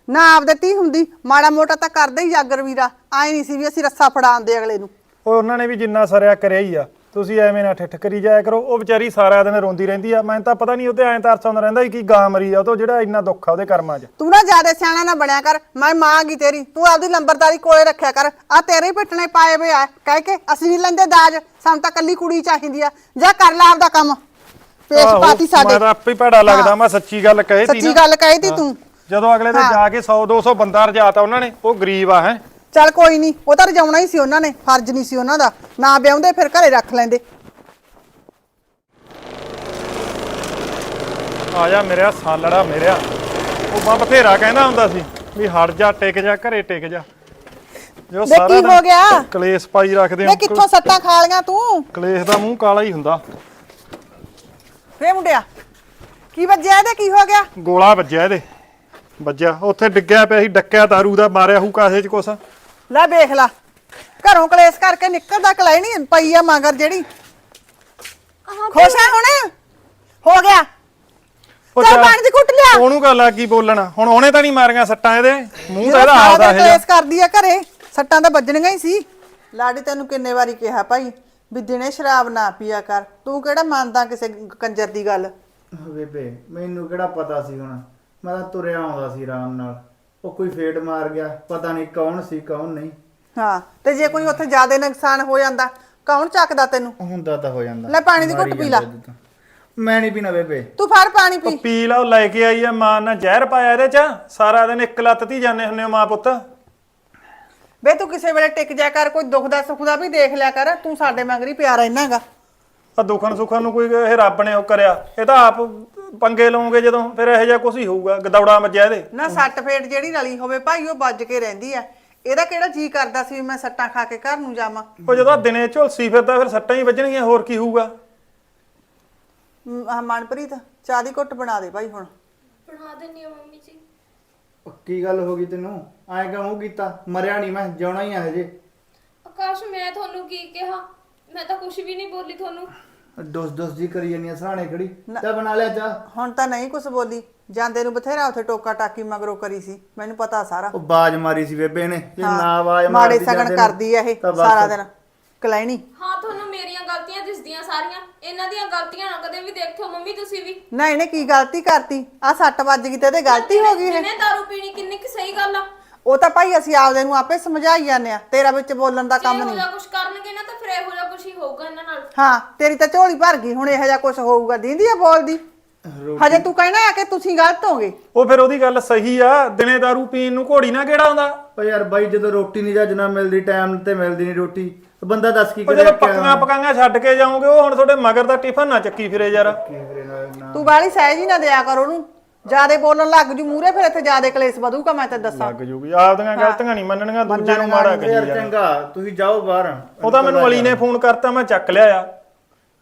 ਨਾ ਆਪਦੇ ਧੀ ਹੁੰਦੀ ਮਾੜਾ ਮੋਟਾ ਤਾਂ ਕਰਦੇ ਹੀ ਜਾਗਰ ਵੀਰਾ ਆਏ ਨਹੀਂ ਸੀ ਵੀ ਅਸੀਂ ਰੱਸਾ ਫੜਾਉਂਦੇ ਅਗਲੇ ਨੂੰ। ਉਹ ਉਹਨਾਂ ਨੇ ਵੀ ਜਿੰਨਾ ਸਰਿਆ ਕਰਿਆ ਹੀ ਆ। ਤੁਸੀਂ ਐਵੇਂ ਨਾ ਠਿੱਠ ਕਰੀ ਜਾਇਆ ਕਰੋ। ਉਹ ਵਿਚਾਰੀ ਸਾਰਾ ਦਿਨ ਰੋਂਦੀ ਰਹਿੰਦੀ ਆ। ਮੈਨੂੰ ਤਾਂ ਪਤਾ ਨਹੀਂ ਉਹਤੇ ਐਂ ਤਰਸ ਆਉਂਦਾ ਰਹਿੰਦਾ ਸੀ ਕਿ ਗਾਂ ਮਰੀ ਆ। ਉਹ ਤੋਂ ਜਿਹੜਾ ਇੰਨਾ ਦੁੱਖ ਆ ਉਹਦੇ ਕਰਮਾਂ 'ਚ। ਤੂੰ ਨਾ ਜ਼ਿਆਦਾ ਸਿਆਣਾ ਨਾ ਬਣਿਆ ਕਰ। ਮੈਂ ਮਾਂ ਗੀ ਤੇਰੀ? ਤੂੰ ਆਪਦੀ ਲੰਬਰਦਾਰੀ ਕੋਲੇ ਰੱਖਿਆ ਕਰ। ਆ ਤੇਰੇ ਪਿੱਟਣੇ ਪਾਏ ਵੇ ਆ। ਕਹਿ ਕੇ ਅਸੀਂ ਨਹੀਂ ਲੈਂਦੇ ਦਾਜ। ਸਾਨੂੰ ਤਾਂ ਕੱਲੀ ਕੁੜੀ ਚਾਹੀਦੀ ਆ। ਜਾ ਕਰ ਲੈ ਆਪਦਾ ਕੰਮ। ਪੇਸ਼ ਆਹੋ, ਪਾਤੀ ਸਾਡੇ। ਮੈਂ ਤਾਂ ਆਪੇ ਭੈੜਾ ਲੱਗਦਾ। ਮੈਂ ਸੱਚੀ ਗੱਲ ਕਹੀ ਤੀ ਸੱਚੀ ਗੱਲ ਕਹੀ ਤੀ ਤੂੰ। ਜਦੋਂ ਅਗਲੇ ਦੇ ਜਾ ਕੇ 100 200 ਬੰਦਾ ਰਜਾਤਾ ਉਹਨਾਂ ਨੇ ਉਹ ਗਰੀਬ ਆ ਹੈ। ਚੱਲ ਕੋਈ ਨਹੀਂ ਉਹ ਤਾਂ ਰਜਾਉਣਾ ਹੀ ਸੀ ਉਹਨਾਂ ਨੇ ਫਰਜ਼ ਨਹੀਂ ਸੀ ਉਹਨਾਂ ਦਾ। ਨਾ ਵਿਆਹੁੰਦੇ ਫਿਰ ਘਰੇ ਰੱਖ ਲੈਂਦੇ। ਆ ਜਾ ਮੇਰਿਆ ਸਾਲੜਾ ਮੇਰਿਆ। ਉਹ ਮੈਂ ਬਥੇਰਾ ਕਹਿੰਦਾ ਹੁੰਦਾ ਸੀ ਵੀ ਹਟ ਜਾ ਟਿਕ ਜਾ ਘਰੇ ਟਿਕ ਜਾ। ਜੋ ਵੇ ਕੀ ਹੋ ਗਿਆ? ਕਲੇਸ਼ ਪਾਈ ਰੱਖਦੇ ਵੇ ਕਿੱਥੋਂ ਸੱਟਾਂ ਖਾ ਲੀਆਂ ਤੂੰ? ਕਲੇਸ਼ ਦਾ ਮੂੰਹ ਕਾਲਾ ਹੀ ਹੁੰਦਾ। ਵੇ ਮੁੰਡਿਆ ਕੀ ਵੱਜਿਆ ਇਹਦੇ? ਕੀ ਹੋ ਗਿਆ? ਗੋਲਾ ਵੱਜਿਆ ਇਹਦੇ। ਵੱਜਿਆ। ਉੱਥੇ ਡਿੱਗਿਆ ਪਿਆ ਸੀ ਡੱਕਿਆ ਦਾਰੂ ਦਾ ਮਾਰਿਆ ਹੂ ਕਾਸੇ ਚ ਕੁਛ। ਲੈ ਵੇਖ ਲਾ। ਘਰੋਂ ਕਲੇਸ਼ ਕਰਕੇ ਨਿਕਲਦਾ ਕਲਾਈ ਨਹੀਂ ਪਈ ਆ ਮਗਰ ਜਿਹੜੀ। ਖੁਸ਼ ਆ ਹੁਣ? ਹੋ ਗਿਆ। ਚੱਲ ਪਾਣੀ ਦੀ ਘੁੱਟ ਲਿਆ। ਉਹਨੂੰ ਗੱਲ ਲੱਗੀ ਬੋਲਣ? ਹੁਣ ਉਹਨੇ ਤਾਂ ਨਹੀਂ ਮਾਰੀਆਂ ਸੱਟਾਂ ਇਹਦੇ। ਮੂੰਹ ਤਾਂ ਇਹਦਾ ਦਿਨ ਇਹ ਕਲੇਸ਼ ਕਰਦੀ ਆ ਘਰੇ ਸੱਟਾਂ ਤਾਂ ਵੱਜਣੀਆਂ ਹੀ ਸੀ। ਲਾੜੀ ਤੈਨੂੰ ਕਿੰਨੇ ਵਾਰੀ ਕਿਹਾ ਭਾਈ ਵੀ ਦਿਨੇ ਸ਼ਰਾਬ ਨਾ ਪੀਆ ਕਰ। ਤੂੰ ਕਿਹੜਾ ਮੰਨਦਾ ਕਿਸੇ ਕੰਜਰ ਦੀ ਗੱਲ? ਬੇਬੇ ਮੈਨੂੰ ਕਿਹੜਾ ਪਤਾ ਸੀ ਹੁਣ? ਮੈਂ ਤਾਂ ਤੁਰਿਆ ਆਉਂਦਾ ਸੀ ਆਰਾਮ ਨਾਲ। ਉਹ ਕੋਈ ਫੇਟ ਮਾਰ ਗਿਆ ਪਤਾ ਨਹੀਂ ਕੌਣ ਸੀ ਕੌਣ ਨਹੀਂ। ਹਾਂ ਤੇ ਜੇ ਕੋਈ ਉੱਥੇ ਜ਼ਿਆਦਾ ਨੁਕਸਾਨ ਹੋ ਜਾਂਦਾ ਕੌਣ ਚੱਕਦਾ ਤੈਨੂੰ? ਹੁੰਦਾ ਤਾਂ ਹੋ ਜਾਂਦਾ। ਲੈ ਪਾਣੀ ਦੀ ਘੁੱਟ ਪੀ ਲਾ। ਮੈਂ ਨਹੀਂ ਪੀਣਾ ਬੇਬੇ। ਤੂੰ ਫੜ ਪਾਣੀ ਪੀ। ਪੀ ਲਾ ਉਹ ਲੈ ਕੇ ਆਈ ਆ ਮਾਂ ਨਾਲ ਜ਼ਹਿਰ ਪਾਇਆ ਇਹਦੇ ਚ। ਸਾਰਾ ਦਿਨ ਇੱਕ ਲੱਤ ਤੀ ਜਾਂਦੇ ਹੁੰਨੇ ਹੋ ਮਾਂ ਪੁੱਤ। ਵੇ ਤੂੰ ਕਿਸੇ ਵੇਲੇ ਟਿਕ ਜਾ ਕਰ ਕੋਈ ਦੁੱਖ ਦਾ ਸੁੱਖ ਦਾ ਵੀ ਦੇਖ ਲਿਆ ਕਰ। ਤੂੰ ਸਾਡੇ ਮਗਰੀ ਪਿਆ ਰਹਿਣਾਗਾ ਆ ਦੁੱਖਣ ਸੁੱਖਾਂ ਨੂੰ ਕੋਈ ਇਹ ਰੱਬ ਨੇ ਉਹ ਕਰਿਆ। ਇਹ ਤਾਂ ਆਪ ਪੰਗੇ ਲਓਗੇ ਜਦੋਂ ਫਿਰ ਇਹੋ ਜਿਹਾ ਕੁਝ ਹੀ ਹੋਊਗਾ ਗਦੌੜਾ ਵੱਜਿਆ ਇਹਦੇ। ਨਾ ਸੱਟ ਫੇਟ ਜਿਹੜੀ ਰਲੀ ਹੋਵੇ ਭਾਈ ਉਹ ਵੱਜ ਕੇ ਰਹਿੰਦੀ ਆ। ਇਹਦਾ ਕਿਹੜਾ ਜੀ ਕਰਦਾ ਸੀ ਵੀ ਮੈਂ ਸੱਟਾਂ ਖਾ ਕੇ ਘਰ ਨੂੰ ਜਾਵਾਂ? ਉਹ ਜਦੋਂ ਦਿਨੇ ਝੁਲਸੀ ਫਿਰਦਾ ਫਿਰ ਸੱਟਾਂ ਹੀ ਵੱਜਣਗੀਆਂ ਹੋਰ ਕੀ ਹੋਊਗਾ? ਮ- ਆਹ ਮਨਪ੍ਰੀਤ ਚਾਹ ਦੀ ਘੁੱਟ ਬਣਾ ਦੇ ਭਾਈ ਹੁਣ। ਬਣਾ ਦਿੰਨੀ ਆ ਮੰਮੀ ਜੀ। ਉਹ ਕੀ ਗੱਲ ਹੋ ਗਈ ਤੈਨੂੰ? ਐਂ ਕਿਉਂ ਕੀਤਾ? ਮਰਿਆ ਨਹੀਂ ਮੈਂ ਜਿਉਣਾ ਹੀ ਆ ਹਜੇ। ਆਕਾਸ਼ ਮੈਂ ਤੁਹਾਨੂੰ ਕੀ ਕਿਹਾ? ਮੈਂ ਤਾਂ ਕੁਝ ਵੀ ਨਹੀਂ ਬੋਲੀ ਤੁਹਾਨੂੰ। ਦੁਸ ਦੁਸ ਜੀ ਕਰੀ ਆ ਸਰਾਣੇ ਖੜੀ। ਚਾਹ ਬਣਾ ਲਿਆ ਚਾਹ। ਹੁਣ ਤਾਂ ਨਹੀਂ ਕੁਝ ਬੋਲੀ। ਜਾਂਦੇ ਨੂੰ ਬਥੇਰਾ ਉੱਥੇ ਟੋਕਾ ਟਾਕੀ ਮਗਰੋਂ ਕਰੀ ਸੀ। ਮੈਨੂੰ ਪਤਾ ਸਾਰਾ। ਉਹ ਬਾਜ ਮਾਰੀ ਸੀ ਬੇਬੇ ਨੇ। ਜੇ ਹਾਂ, ਨਾ ਆਵਾਜ਼ ਮਾੜੇ ਮਾਰਦੀ ਸਗਣ ਜਾਂਦੇ ਨੂੰ, ਕਰਦੀ ਆ ਇਹ ਤਾਂ ਬਸ। ਸਾਰਾ ਦਿਨ। ਕਲੈਣੀ। ਹਾਂ ਤੁਹਾਨੂੰ ਮੇਰੀਆਂ ਗਲਤੀਆਂ ਦਿਸਦੀਆਂ ਸਾਰੀਆਂ। ਇਹਨਾਂ ਦੀਆਂ ਗਲਤੀਆਂ ਨਾ ਕਦੇ ਵੀ ਦੇਖਿਓ ਮੰਮੀ ਤੁਸੀਂ ਵੀ। ਨਾ ਇਹਨੇ ਕੀ ਗਲਤੀ ਕਰਤੀ? ਆ ਸੱਟ ਵੱਜ ਗਈ ਤੇ ਇਹਦੇ ਗਲਤੀ ਹੋ ਗਈ ਇਹ। ਜਿਹਨੇ ਦਾਰੂ ਪੀਣੀ ਕਿੰਨੀ ਕਿ ਸਹੀ ਗੱਲ ਆ। ਉਹ ਤਾਂ ਭਾਈ ਅਸੀਂ ਆਪਦੇ ਨੂੰ ਆਪੇ ਸਮਝਾਈ ਜਾਂਦੇ ਆ ਤੇਰਾ ਵਿੱਚ ਬੋਲਣ ਦਾ ਕੰਮ ਇਹੋ ਨਹੀਂ। ਜਿਹਾ ਕੁਝ ਕਰਨਗੇ ਨਾ ਤਾਂ ਫਿਰ ਇਹੋ ਜਿਹਾ ਕੁਝ ਹੀ ਹੋਊਗਾ ਇਹਨਾਂ ਨਾਲ। ਹਾਂ ਤੇਰੀ ਤਾਂ ਝੋਲੀ ਭਰ ਗਈ ਹੁਣ ਇਹੋ ਜਿਹਾ ਕੁਝ ਹੋਊਗਾ ਦੀਦੀ ਆ ਬੋਲਦੀ। ਹਜੇ ਤੂੰ ਕਹਿਣਾ ਆ ਕਿ ਤੁਸੀਂ ਗਲਤ ਹੋਗੇ? ਉਹ ਫਿਰ ਉਹਦੀ ਗੱਲ ਸਹੀ ਆ ਦਿਨੇ ਦਾਰੂ ਪੀਣ ਨੂੰ ਘੋੜੀ ਨਾ ਕਿਹੜਾ ਆਉਂਦਾ? ਓ ਯਾਰ ਬਾਈ ਜਦੋਂ ਰੋਟੀ ਨਹੀਂ ਜੱਜ ਨਾ ਮਿਲਦੀ ਟਾਈਮ ਤੇ ਮਿਲਦੀ ਨਹੀਂ ਰੋਟੀ ਤੇ ਬੰਦਾ ਦੱਸ ਕੀ ਉਹ ਕਰੇ ਜਦੋਂ ਪੱਕੀਆਂ ਪਕਾਈਆਂ ਛੱਡ ਕੇ ਜਾਓਗੇ ਉਹ ਹੁਣ ਤੁਹਾਡੇ ਮਗਰ ਦਾ ਟਿਫਨ ਨਾ ਚੱਕੀ ਫਿਰੇ ਯਾਰ। ਤੂੰ ਬਾਲੀ ਸਹਿਜ ਹੀ ਨਾ ਦਿਆ ਕਰ ਉਹਨੂੰ। ਜਿਆਦੇ ਬੋਲਣ ਲੱਗ ਜੂ ਮੂਰੇ ਫਿਰ ਇੱਥੇ ਜਿਆਦੇ ਕਲੇਸ਼ ਵਧੂਗਾ ਮੈਂ ਤਾਂ ਦੱਸਾਂ। ਲੱਗ ਜੂਗੀ। ਆਪਦੀਆਂ ਗਲਤੀਆਂ ਨਹੀਂ ਮੰਨਣੀਆਂ ਦੂਜੇ ਨੂੰ ਮਾੜਾ ਕਹੀ ਯਾਰ ਜਾਣਾ। ਚੰਗਾ ਤੁਸੀਂ ਜਾਓ ਬਾਹਰ। ਉਹ ਤਾਂ ਮੈਨੂੰ ਅਲੀ ਨੇ ਫੋਨ ਕਰਤਾ ਮੈਂ ਚੱਕ ਲਿਆ ਆ।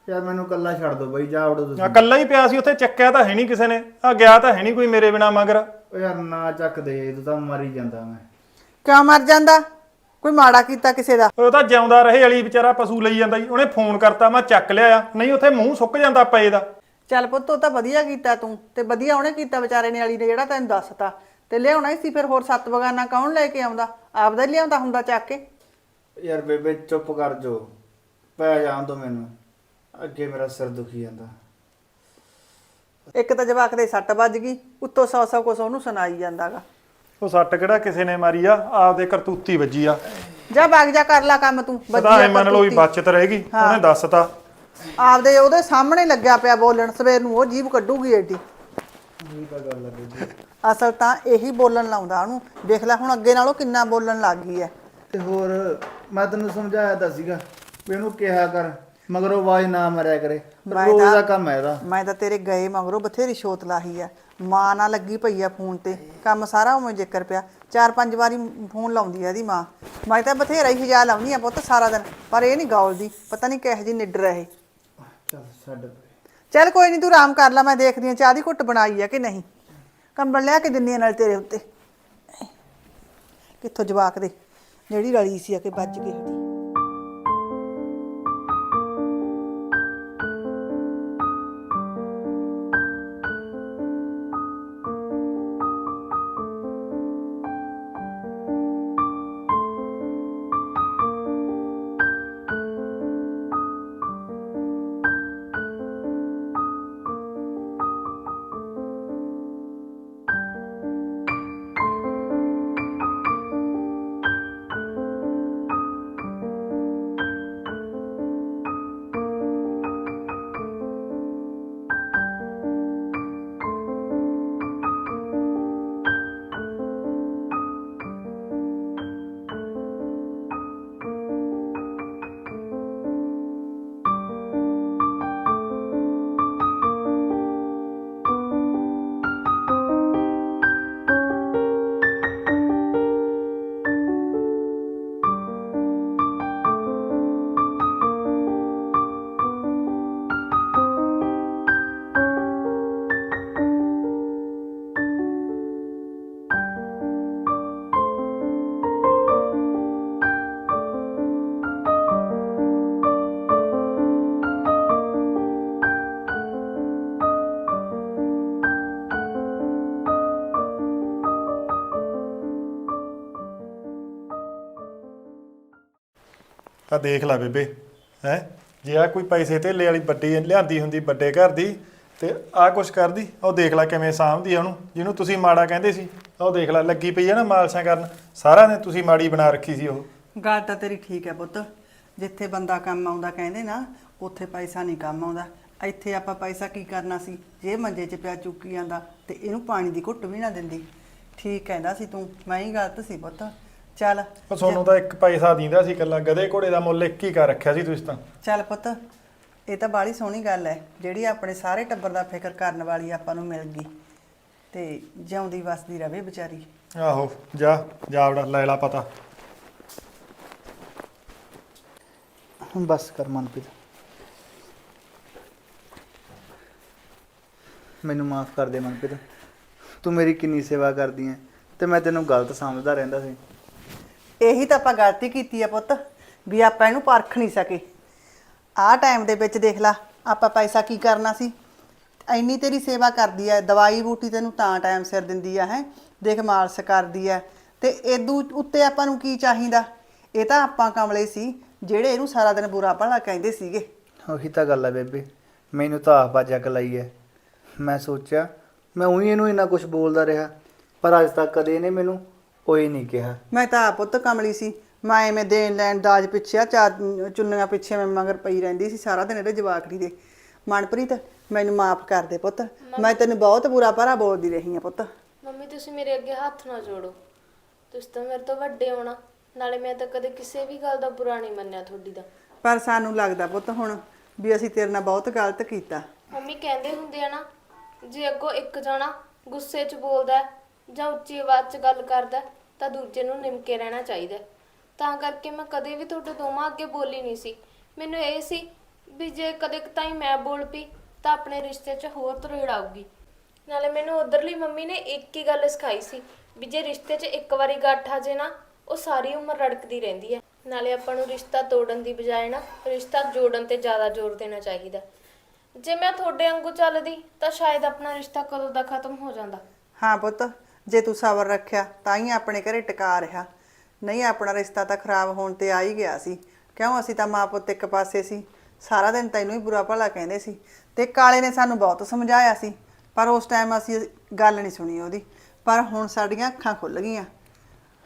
ਯਾਰ ਮੈਨੂੰ ਕੱਲਾ ਛੱਡ ਦਿਓ ਬਾਈ ਜਾ ਵੜੋ ਤੁਸੀਂ। ਇਕੱਲਾ ਹੀ ਪਿਆ ਸੀ ਉੱਥੇ ਚੱਕਿਆ ਤਾਂ ਹੈ ਨਹੀਂ ਕਿਸੇ ਨੇ। ਆ ਗਿਆ ਤਾਂ ਹੈ ਨਹੀਂ ਕੋਈ ਮੇਰੇ ਬਿਨਾ ਮਗਰ। ਓ ਯਾਰ ਨਾ ਚੱਕ ਦੇ ਤੂੰ ਤਾਂ ਮਰ ਹੀ ਜਾਂਦਾ ਮੈਂ। ਕਿਉਂ ਮਰ ਜਾਂਦਾ? ਕੋਈ ਮਾੜਾ ਕੀਤਾ ਕਿਸੇ ਦਾ? ਉਹ ਤਾਂ ਜਿਉਂਦਾ ਰਹੇ ਵਾਲੀ ਵਿਚਾਰਾ ਪਸ਼ੂ ਲਈ ਜਾਂਦਾ ਜੀ ਉਹਨੇ ਫੋਨ ਕਰਤਾ ਮੈਂ ਚੱਕ ਲਿਆ ਨਹੀਂ ਉੱਥੇ ਮੂੰਹ ਸੁੱਕ ਜਾਂਦਾ ਪਏ ਦਾ। ਚੱਲ ਪੁੱਤ ਉਹ ਤਾਂ ਵਧੀਆ ਕੀਤਾ ਤੂੰ ਤੇ ਵਧੀਆ ਉਹਨੇ ਕੀਤਾ ਵਿਚਾਰੇ ਨੇ ਵਾਲੀ ਨੇ ਜਿਹੜਾ ਤੈਨੂੰ ਦੱਸਤਾ। ਤੇ ਲਿਆਉਣਾ ਹੀ ਸੀ ਫਿਰ ਹੋਰ ਸੱਤ ਬਗਾਨਾ ਕੌਣ ਲੈ ਕੇ ਆਉਂਦਾ? ਆਪਦਾ ਹੀ ਲਿਆਉਂਦਾ ਹੁੰਦਾ ਚੱਕ ਕੇ। ਯਾਰ ਬੇਬੇ ਚੁੱਪ ਕਰ ਜੋ ਪੈ ਜਾਣ ਦੋ ਮੈਨੂੰ। ਅੱਗੇ ਮੇਰਾ ਸਿਰ ਦੁਖੀ ਜਾਂਦਾ। ਇੱਕ ਤਾਂ ਜਵਾਕ ਦੇ ਸੱਟ ਵੱਜ ਗਈ ਉੱਤੋਂ ਸੌ ਸੌ ਕੁਛ ਉਹਨੂੰ ਸੁਣਾਈ ਜਾਂਦਾਗਾ। ਉਹ ਸੱਟ ਕਿਹੜਾ ਕਿਸੇ ਨੇ ਮਾਰੀ ਆ? ਆਪਦੇ ਕਰਤੂਤੀ ਵੱਜੀ ਆ। ਜਾ ਬਾਗ ਜਾ ਕਰ ਲੈ ਕੰਮ ਤੂੰ ਪਤਾ ਵੱਜੀ ਐ ਆ ਮੰਨ ਲਓ ਵੀ ਕਰਤੂਤੀ। ਬਚਤ ਰਹੇਗੀ ਉਹਨੇ ਦੱਸਤਾ। ਆਪਦੇ ਉਹਦੇ ਸਾਹਮਣੇ ਲੱਗਿਆ ਪਿਆ ਬੋਲਣ ਸਵੇਰ ਨੂੰ ਉਹ ਜੀਭ ਕੱਢੂਗੀ ਏਡੀ। ਅਸਲ ਤਾਂ ਇਹੀ ਬੋਲਣ ਲਾਉਂਦਾ ਉਹਨੂੰ। ਦੇਖ ਲੈ ਹੁਣ ਅੱਗੇ ਨਾਲੋਂ ਕਿੰਨਾ ਬੋਲਣ ਲੱਗ ਗਈ ਐ। ਤੇ ਹੋਰ ਮੈਂ ਤੈਨੂੰ ਸਮਝਾਇਆ ਤਾਂ ਸੀਗਾ ਵੀ ਇਹਨੂੰ ਕਿਹਾ ਕਰ ਮਗਰੋਂ ਆਵਾਜ਼ ਨਾ ਮਾਰਿਆ ਕਰੇ। ਮੈਂ ਰੋਜ਼ ਦਾ ਕੰਮ ਹੈ ਇਹਦਾ। ਮੈਂ ਤਾਂ ਤੇਰੇ ਗਏ ਮਗਰੋਂ ਬਥੇਰੀ ਸ਼ੋਤ ਲਾਹੀ ਆ ਮਾਂ ਨਾਲ ਲੱਗੀ ਪਈ ਆ ਫੋਨ ਤੇ। ਕੰਮ ਸਾਰਾ ਉਵੇਂ ਜ਼ਿਕਰ ਪਿਆ। ਚਾਰ ਪੰਜ ਵਾਰੀ ਫੋਨ ਲਾਉਂਦੀ ਆ ਇਹਦੀ ਮਾਂ। ਮੈਂ ਤਾਂ ਬਥੇਰਾ ਹੀ ਹਜਾ ਲਾਉਂਦੀ ਆ ਪੁੱਤ ਸਾਰਾ ਦਿਨ। ਪਰ ਇਹ ਨਹੀਂ ਗੌਲਦੀ। ਪਤਾ ਨਹੀਂ ਕਿਹੋ ਜੀ ਨਿੱਡਰ ਹੈ ਇਹ ਚੱਲ ਛੱਡ ਚੱਲ ਕੋਈ ਨਹੀਂ ਤੂੰ ਆਰਾਮ ਕਰ ਲੈ, ਮੈਂ ਦੇਖਦੀ ਆ ਚਾਹ ਦੀ ਘੁੱਟ ਬਣਾਈ ਆ ਕਿ ਨਹੀਂ। ਕੰਬਲ ਲਿਆ ਕੇ ਦਿੰਨੀ ਆ ਨਾਲ ਤੇਰੇ ਉੱਤੇ। ਕਿੱਥੋਂ ਜਵਾਕ ਦੇ? ਜਿਹੜੀ ਰਲੀ ਸੀ ਆ ਕੇ ਵੱਜ ਗਈ ਹਟੀ ਆ ਦੇਖ ਲੈ ਬੇਬੇ, ਹੈ? ਜੇ ਆ ਕੋਈ ਪੈਸੇ ਧੇਲੇ ਵਾਲੀ ਵੱਡੀ ਲਿਆਂਦੀ ਹੁੰਦੀ ਵੱਡੇ ਘਰ ਦੀ ਤੇ ਆ ਕੁਛ ਕਰਦੀ, ਉਹ ਦੇਖ ਲੈ ਕਿਵੇਂ ਸਾਂਭਦੀ ਆ ਉਹਨੂੰ। ਜਿਹਨੂੰ ਤੁਸੀਂ ਮਾੜਾ ਕਹਿੰਦੇ ਸੀ, ਉਹ ਦੇਖ ਲੈ, ਲੱਗੀ ਪਈ ਆ ਨਾ ਮਾਲਸ਼ਾਂ ਕਰਨ। ਸਾਰਾ ਨੇ ਤੁਸੀਂ ਮਾੜੀ ਬਣਾ ਰੱਖੀ ਸੀ ਉਹ। ਗੱਲ ਤਾਂ ਤੇਰੀ ਠੀਕ ਹੈ ਪੁੱਤ। ਜਿੱਥੇ ਬੰਦਾ ਕੰਮ ਆਉਂਦਾ ਕਹਿੰਦੇ ਨਾ, ਉੱਥੇ ਪੈਸਾ ਨਹੀਂ ਕੰਮ ਆਉਂਦਾ। ਇੱਥੇ ਆਪਾਂ ਪੈਸਾ ਕੀ ਕਰਨਾ ਸੀ? ਜੇ ਮੰਜੇ 'ਚ ਪਿਆ ਚੁੱਕੀ ਜਾਂਦਾ ਤੇ ਇਹਨੂੰ ਪਾਣੀ ਦੀ ਘੁੱਟ ਵੀ ਨਾ ਦਿੰਦੀ। ਠੀਕ ਕਹਿੰਦਾ ਸੀ ਤੂੰ, ਮੈਂ ਹੀ ਗਲਤ ਸੀ ਪੁੱਤ। ਚੱਲ। ਉਹ ਤੁਹਾਨੂੰ ਤਾਂ ਇੱਕ ਪੈਸਾ ਦਿੰਦਾ ਸੀ ਇਕੱਲਾ ਗਧੇ ਘੋੜੇ ਦਾ ਮੁੱਲ ਇੱਕ ਹੀ ਕਰ ਰੱਖਿਆ ਸੀ ਤੁਸੀਂ ਤਾਂ। ਚੱਲ ਪੁੱਤ ਇਹ ਤਾਂ ਬਾੜੀ ਸੋਹਣੀ ਗੱਲ ਹੈ ਜਿਹੜੀ ਆਪਣੇ ਸਾਰੇ ਟੱਬਰ ਦਾ ਫਿਕਰ ਕਰਨ ਵਾਲੀ ਆਪਾਂ ਨੂੰ ਮਿਲ ਗਈ। ਤੇ ਜਿਉਂਦੀ ਵਸਦੀ ਰਵੇ ਵਿਚਾਰੀ। ਆਹੋ ਜਾ ਜਾਵੜਾ ਲੈ ਲਾ ਪਤਾ। ਬਸ ਕਰ ਮਨਪ੍ਰੀਤ। ਮੈਨੂੰ ਮਾਫ ਕਰ ਦੇ ਮਨਪ੍ਰੀਤ। ਤੂੰ ਮੇਰੀ ਕਿੰਨੀ ਸੇਵਾ ਕਰਦੀ ਐ ਤੇ ਮੈਂ ਤੈਨੂੰ ਗਲਤ ਸਮਝਦਾ ਰਹਿੰਦਾ ਸੀ। ਇਹੀ ਤਾਂ ਆਪਾਂ ਗਲਤੀ ਕੀਤੀ ਆ ਪੁੱਤ, ਵੀ ਆਪਾਂ ਇਹਨੂੰ ਪਰਖ ਨਹੀਂ ਸਕੇ। ਆਹ ਟਾਈਮ ਦੇ ਵਿੱਚ ਦੇਖ ਲਾ, ਆਪਾਂ ਪੈਸਾ ਕੀ ਕਰਨਾ ਸੀ? ਇੰਨੀ ਤੇਰੀ ਸੇਵਾ ਕਰਦੀ ਆ, ਦਵਾਈ ਬੂਟੀ ਤੈਨੂੰ ਤਾਂ ਟਾਈਮ ਸਿਰ ਦਿੰਦੀ ਆ, ਹੈ? ਦੇਖ ਮਾਲਸ਼ ਕਰਦੀ ਆ। ਤੇ ਇਦੂ ਉੱਤੇ ਆਪਾਂ ਨੂੰ ਕੀ ਚਾਹੀਦਾ? ਇਹ ਤਾਂ ਆਪਾਂ ਕਮਲੇ ਸੀ, ਜਿਹੜੇ ਇਹਨੂੰ ਸਾਰਾ ਦਿਨ ਬੁਰਾ ਭਲਾ ਕਹਿੰਦੇ ਸੀਗੇ। ਉਹੀ ਤਾਂ ਗੱਲ ਐ ਬੇਬੇ, ਮੈਨੂੰ ਤਾਂ ਆਪ ਜੱਗ ਲਈ ਐ। ਮੈਂ ਸੋਚਿਆ, ਮੈਂ ਉਹੀ ਇਹਨੂੰ ਇੰਨਾ ਕੁਝ ਬੋਲਦਾ ਰਿਹਾ, ਪਰ ਅੱਜ ਤੱਕ ਕਦੇ ਇਹਨੇ ਮੈਨੂੰ ਕੋਈ ਨਹੀਂ ਕਿਹਾ। ਮੈਂ ਤਾਂ ਆਪ ਪੁੱਤ ਕਮਲੀ ਸੀ। ਮੈਂ ਐਵੇਂ ਦੇਣ ਲੈਣ ਦਾਜ ਪਿੱਛੇ ਆ ਚਾਰ ਚੁੰਨੀਆਂ ਪਿੱਛੇ ਮੈਂ ਮਗਰ ਪਈ ਰਹਿੰਦੀ ਸੀ ਸਾਰਾ ਦਿਨ ਇਹਦੇ ਜਵਾਕੜੀ ਦੇ। ਮਨਪ੍ਰੀਤ ਮੈਨੂੰ ਮਾਫ ਕਰ ਦੇ ਪੁੱਤ। ਮੈਂ ਤੈਨੂੰ ਬਹੁਤ ਬੁਰਾ ਭਰਾ ਬੋਲਦੀ ਰਹੀ ਆ ਪੁੱਤ। ਮੰਮੀ ਤੁਸੀਂ ਮੇਰੇ ਅੱਗੇ ਹੱਥ ਨਾ ਜੋੜੋ। ਤੁਸੀਂ ਤਾਂ ਮੇਰੇ ਤੋਂ ਵੱਡੇ ਹੋਣਾ ਨਾਲੇ ਮੈਂ ਤਾਂ ਕਦੇ ਕਿਸੇ ਵੀ ਗੱਲ ਦਾ ਬੁਰਾ ਨਹੀਂ ਮੰਨਿਆ ਤੁਹਾਡੀ ਦਾ। ਪਰ ਸਾਨੂੰ ਲੱਗਦਾ ਪੁੱਤ ਹੁਣ ਵੀ ਅਸੀਂ ਤੇਰੇ ਨਾਲ ਬਹੁਤ ਗਲਤ ਕੀਤਾ। ਮੰਮੀ ਕਹਿੰਦੇ ਹੁੰਦੇ ਆ ਨਾ ਜੇ ਅੱਗੋਂ ਇੱਕ ਜਣਾ ਗੁੱਸੇ 'ਚ ਬੋਲਦਾ ਹੈ ਜਾਂ ਉੱਚੀ ਆਵਾਜ਼ 'ਚ ਗੱਲ ਕਰਦਾ ਹੈ, ਤਾਂ ਦੂਜੇ ਨੂੰ ਨਿਮਕੇ ਰਹਿਣਾ ਚਾਹੀਦਾ। ਹੈ। ਤਾਂ ਕਰਕੇ ਮੈਂ ਕਦੇ ਵੀ ਤੁਹਾਡੇ ਦੋਵਾਂ ਅੱਗੇ ਬੋਲੀ ਨਹੀਂ ਸੀ। ਮੈਨੂੰ ਇਹ ਸੀ ਵੀ ਜੇ ਕਦੇ ਤਾਈ ਮੈਂ ਬੋਲ ਪਈ, ਤਾਂ ਆਪਣੇ ਰਿਸ਼ਤੇ 'ਚ ਹੋਰ ਤਰੇੜ ਆਊਗੀ। ਨਾਲੇ ਮੈਨੂੰ ਉਧਰਲੀ ਮੰਮੀ ਨੇ ਇੱਕ ਹੀ ਗੱਲ ਸਿਖਾਈ ਸੀ ਵੀ ਜੇ ਰਿਸ਼ਤੇ 'ਚ ਇੱਕ ਵਾਰੀ ਗੱਠ ਆ ਜੇ ਨਾ, ਉਹ ਸਾਰੀ ਉਮਰ ਰੜਕਦੀ ਰਹਿੰਦੀ ਹੈ। ਨਾਲੇ ਆਪਾਂ ਨੂੰ ਰਿਸ਼ਤਾ ਤੋੜਨ ਦੀ ਬਜਾਏ ਨਾ, ਰਿਸ਼ਤਾ ਜੋੜਨ ਤੇ ਜ਼ਿਆਦਾ ਜ਼ੋਰ ਦੇਣਾ ਚਾਹੀਦਾ। ਜੇ ਮੈਂ ਤੁਹਾਡੇ ਵਾਂਗੂ ਚੱਲਦੀ, ਤਾਂ ਸ਼ਾਇਦ ਆਪਣਾ ਰਿਸ਼ਤਾ ਕਦੋਂ ਦਾ ਖਤਮ ਹੋ ਜਾਂਦਾ। ਹਾਂ ਪੁੱਤ ਜੇ ਤੂੰ ਸਬਰ ਰੱਖਿਆ ਤਾਂ ਹੀ ਆਪਣੇ ਘਰੇ ਟਿਕਾ ਰਿਹਾ। ਨਹੀਂ ਆਪਣਾ ਰਿਸ਼ਤਾ ਤਾਂ ਖਰਾਬ ਹੋਣ ਤੇ ਆ ਹੀ ਗਿਆ ਸੀ। ਕਿਉਂ ਅਸੀਂ ਤਾਂ ਮਾਂ ਪੁੱਤ ਇੱਕ ਪਾਸੇ ਸੀ? ਸਾਰਾ ਦਿਨ ਤੈਨੂੰ ਹੀ ਬੁਰਾ ਭਲਾ ਕਹਿੰਦੇ ਸੀ। ਤੇ ਕਾਲੇ ਨੇ ਸਾਨੂੰ ਬਹੁਤ ਸਮਝਾਇਆ ਸੀ। ਪਰ ਉਸ ਟਾਈਮ ਅਸੀਂ ਗੱਲ ਨਹੀਂ ਸੁਣੀ ਉਹਦੀ। ਪਰ ਹੁਣ ਸਾਡੀਆਂ ਅੱਖਾਂ ਖੁੱਲ ਗਈਆਂ।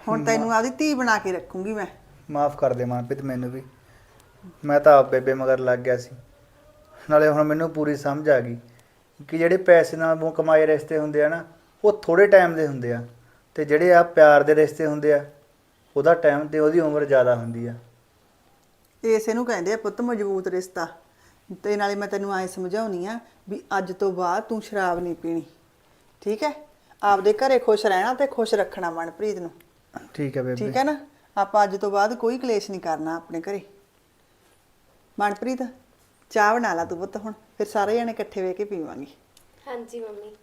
ਹੁਣ ਤੈਨੂੰ ਆਪਦੀ ਧੀ ਬਣਾ ਕੇ ਰੱਖੂੰਗੀ ਮੈਂ। ਮਾਫ ਕਰ ਦੇ ਮਨਪ੍ਰੀਤ ਮੈਨੂੰ ਵੀ। ਮੈਂ ਤਾਂ ਆਪ ਬੇਬੇ ਮਗਰ ਲੱਗ ਗਿਆ ਸੀ। ਨਾਲੇ ਹੁਣ ਮੈਨੂੰ ਪੂਰੀ ਸਮਝ ਆ ਗਈ ਕਿ ਜਿਹੜੇ ਪੈਸੇ ਨਾਲ ਕਮਾਏ ਰਿਸ਼ਤੇ ਹੁੰਦੇ ਆ ਨਾ ਉਹ ਥੋੜੇ ਟਾਈਮ ਦੇ ਹੁੰਦੇ ਆ ਤੇ ਜਿਹੜੇ ਆ ਪਿਆਰ ਦੇ ਰਿਸ਼ਤੇ ਹੁੰਦੇ ਆ ਉਹਦਾ ਟਾਈਮ ਤੇ ਉਹਦੀ ਉਮਰ ਜ਼ਿਆਦਾ ਹੁੰਦੀ ਆ। ਇਸੇ ਨੂੰ ਕਹਿੰਦੇ ਆ ਪੁੱਤ ਮਜ਼ਬੂਤ ਰਿਸ਼ਤਾ। ਤੇ ਨਾਲੇ ਮੈਂ ਤੈਨੂੰ ਐ ਸਮਝਾਉਣੀ ਆ ਵੀ ਅੱਜ ਤੋਂ ਬਾਅਦ ਤੂੰ ਸ਼ਰਾਬ ਨਹੀਂ ਪੀਣੀ ਠੀਕ ਹੈ? ਆਪਦੇ ਘਰੇ ਖੁਸ਼ ਰਹਿਣਾ ਤੇ ਖੁਸ਼ ਰੱਖਣਾ ਮਨਪ੍ਰੀਤ ਨੂੰ। ਠੀਕ ਹੈ ਬੇਬੇ। ਠੀਕ ਹੈ ਨਾ? ਆਪਾਂ ਅੱਜ ਤੋਂ ਬਾਅਦ ਕੋਈ ਕਲੇਸ਼ ਨਹੀਂ ਕਰਨਾ ਆਪਣੇ ਘਰੇ। ਮਨਪ੍ਰੀਤ ਚਾਹ ਬਣਾ ਲਾ ਤੂੰ ਪੁੱਤ ਹੁਣ ਫਿਰ ਸਾਰੇ ਜਣੇ ਇਕੱਠੇ ਵੇ ਕੇ ਪੀਵਾਂਗੇ। ਹਾਂਜੀ ਮੰਮੀ।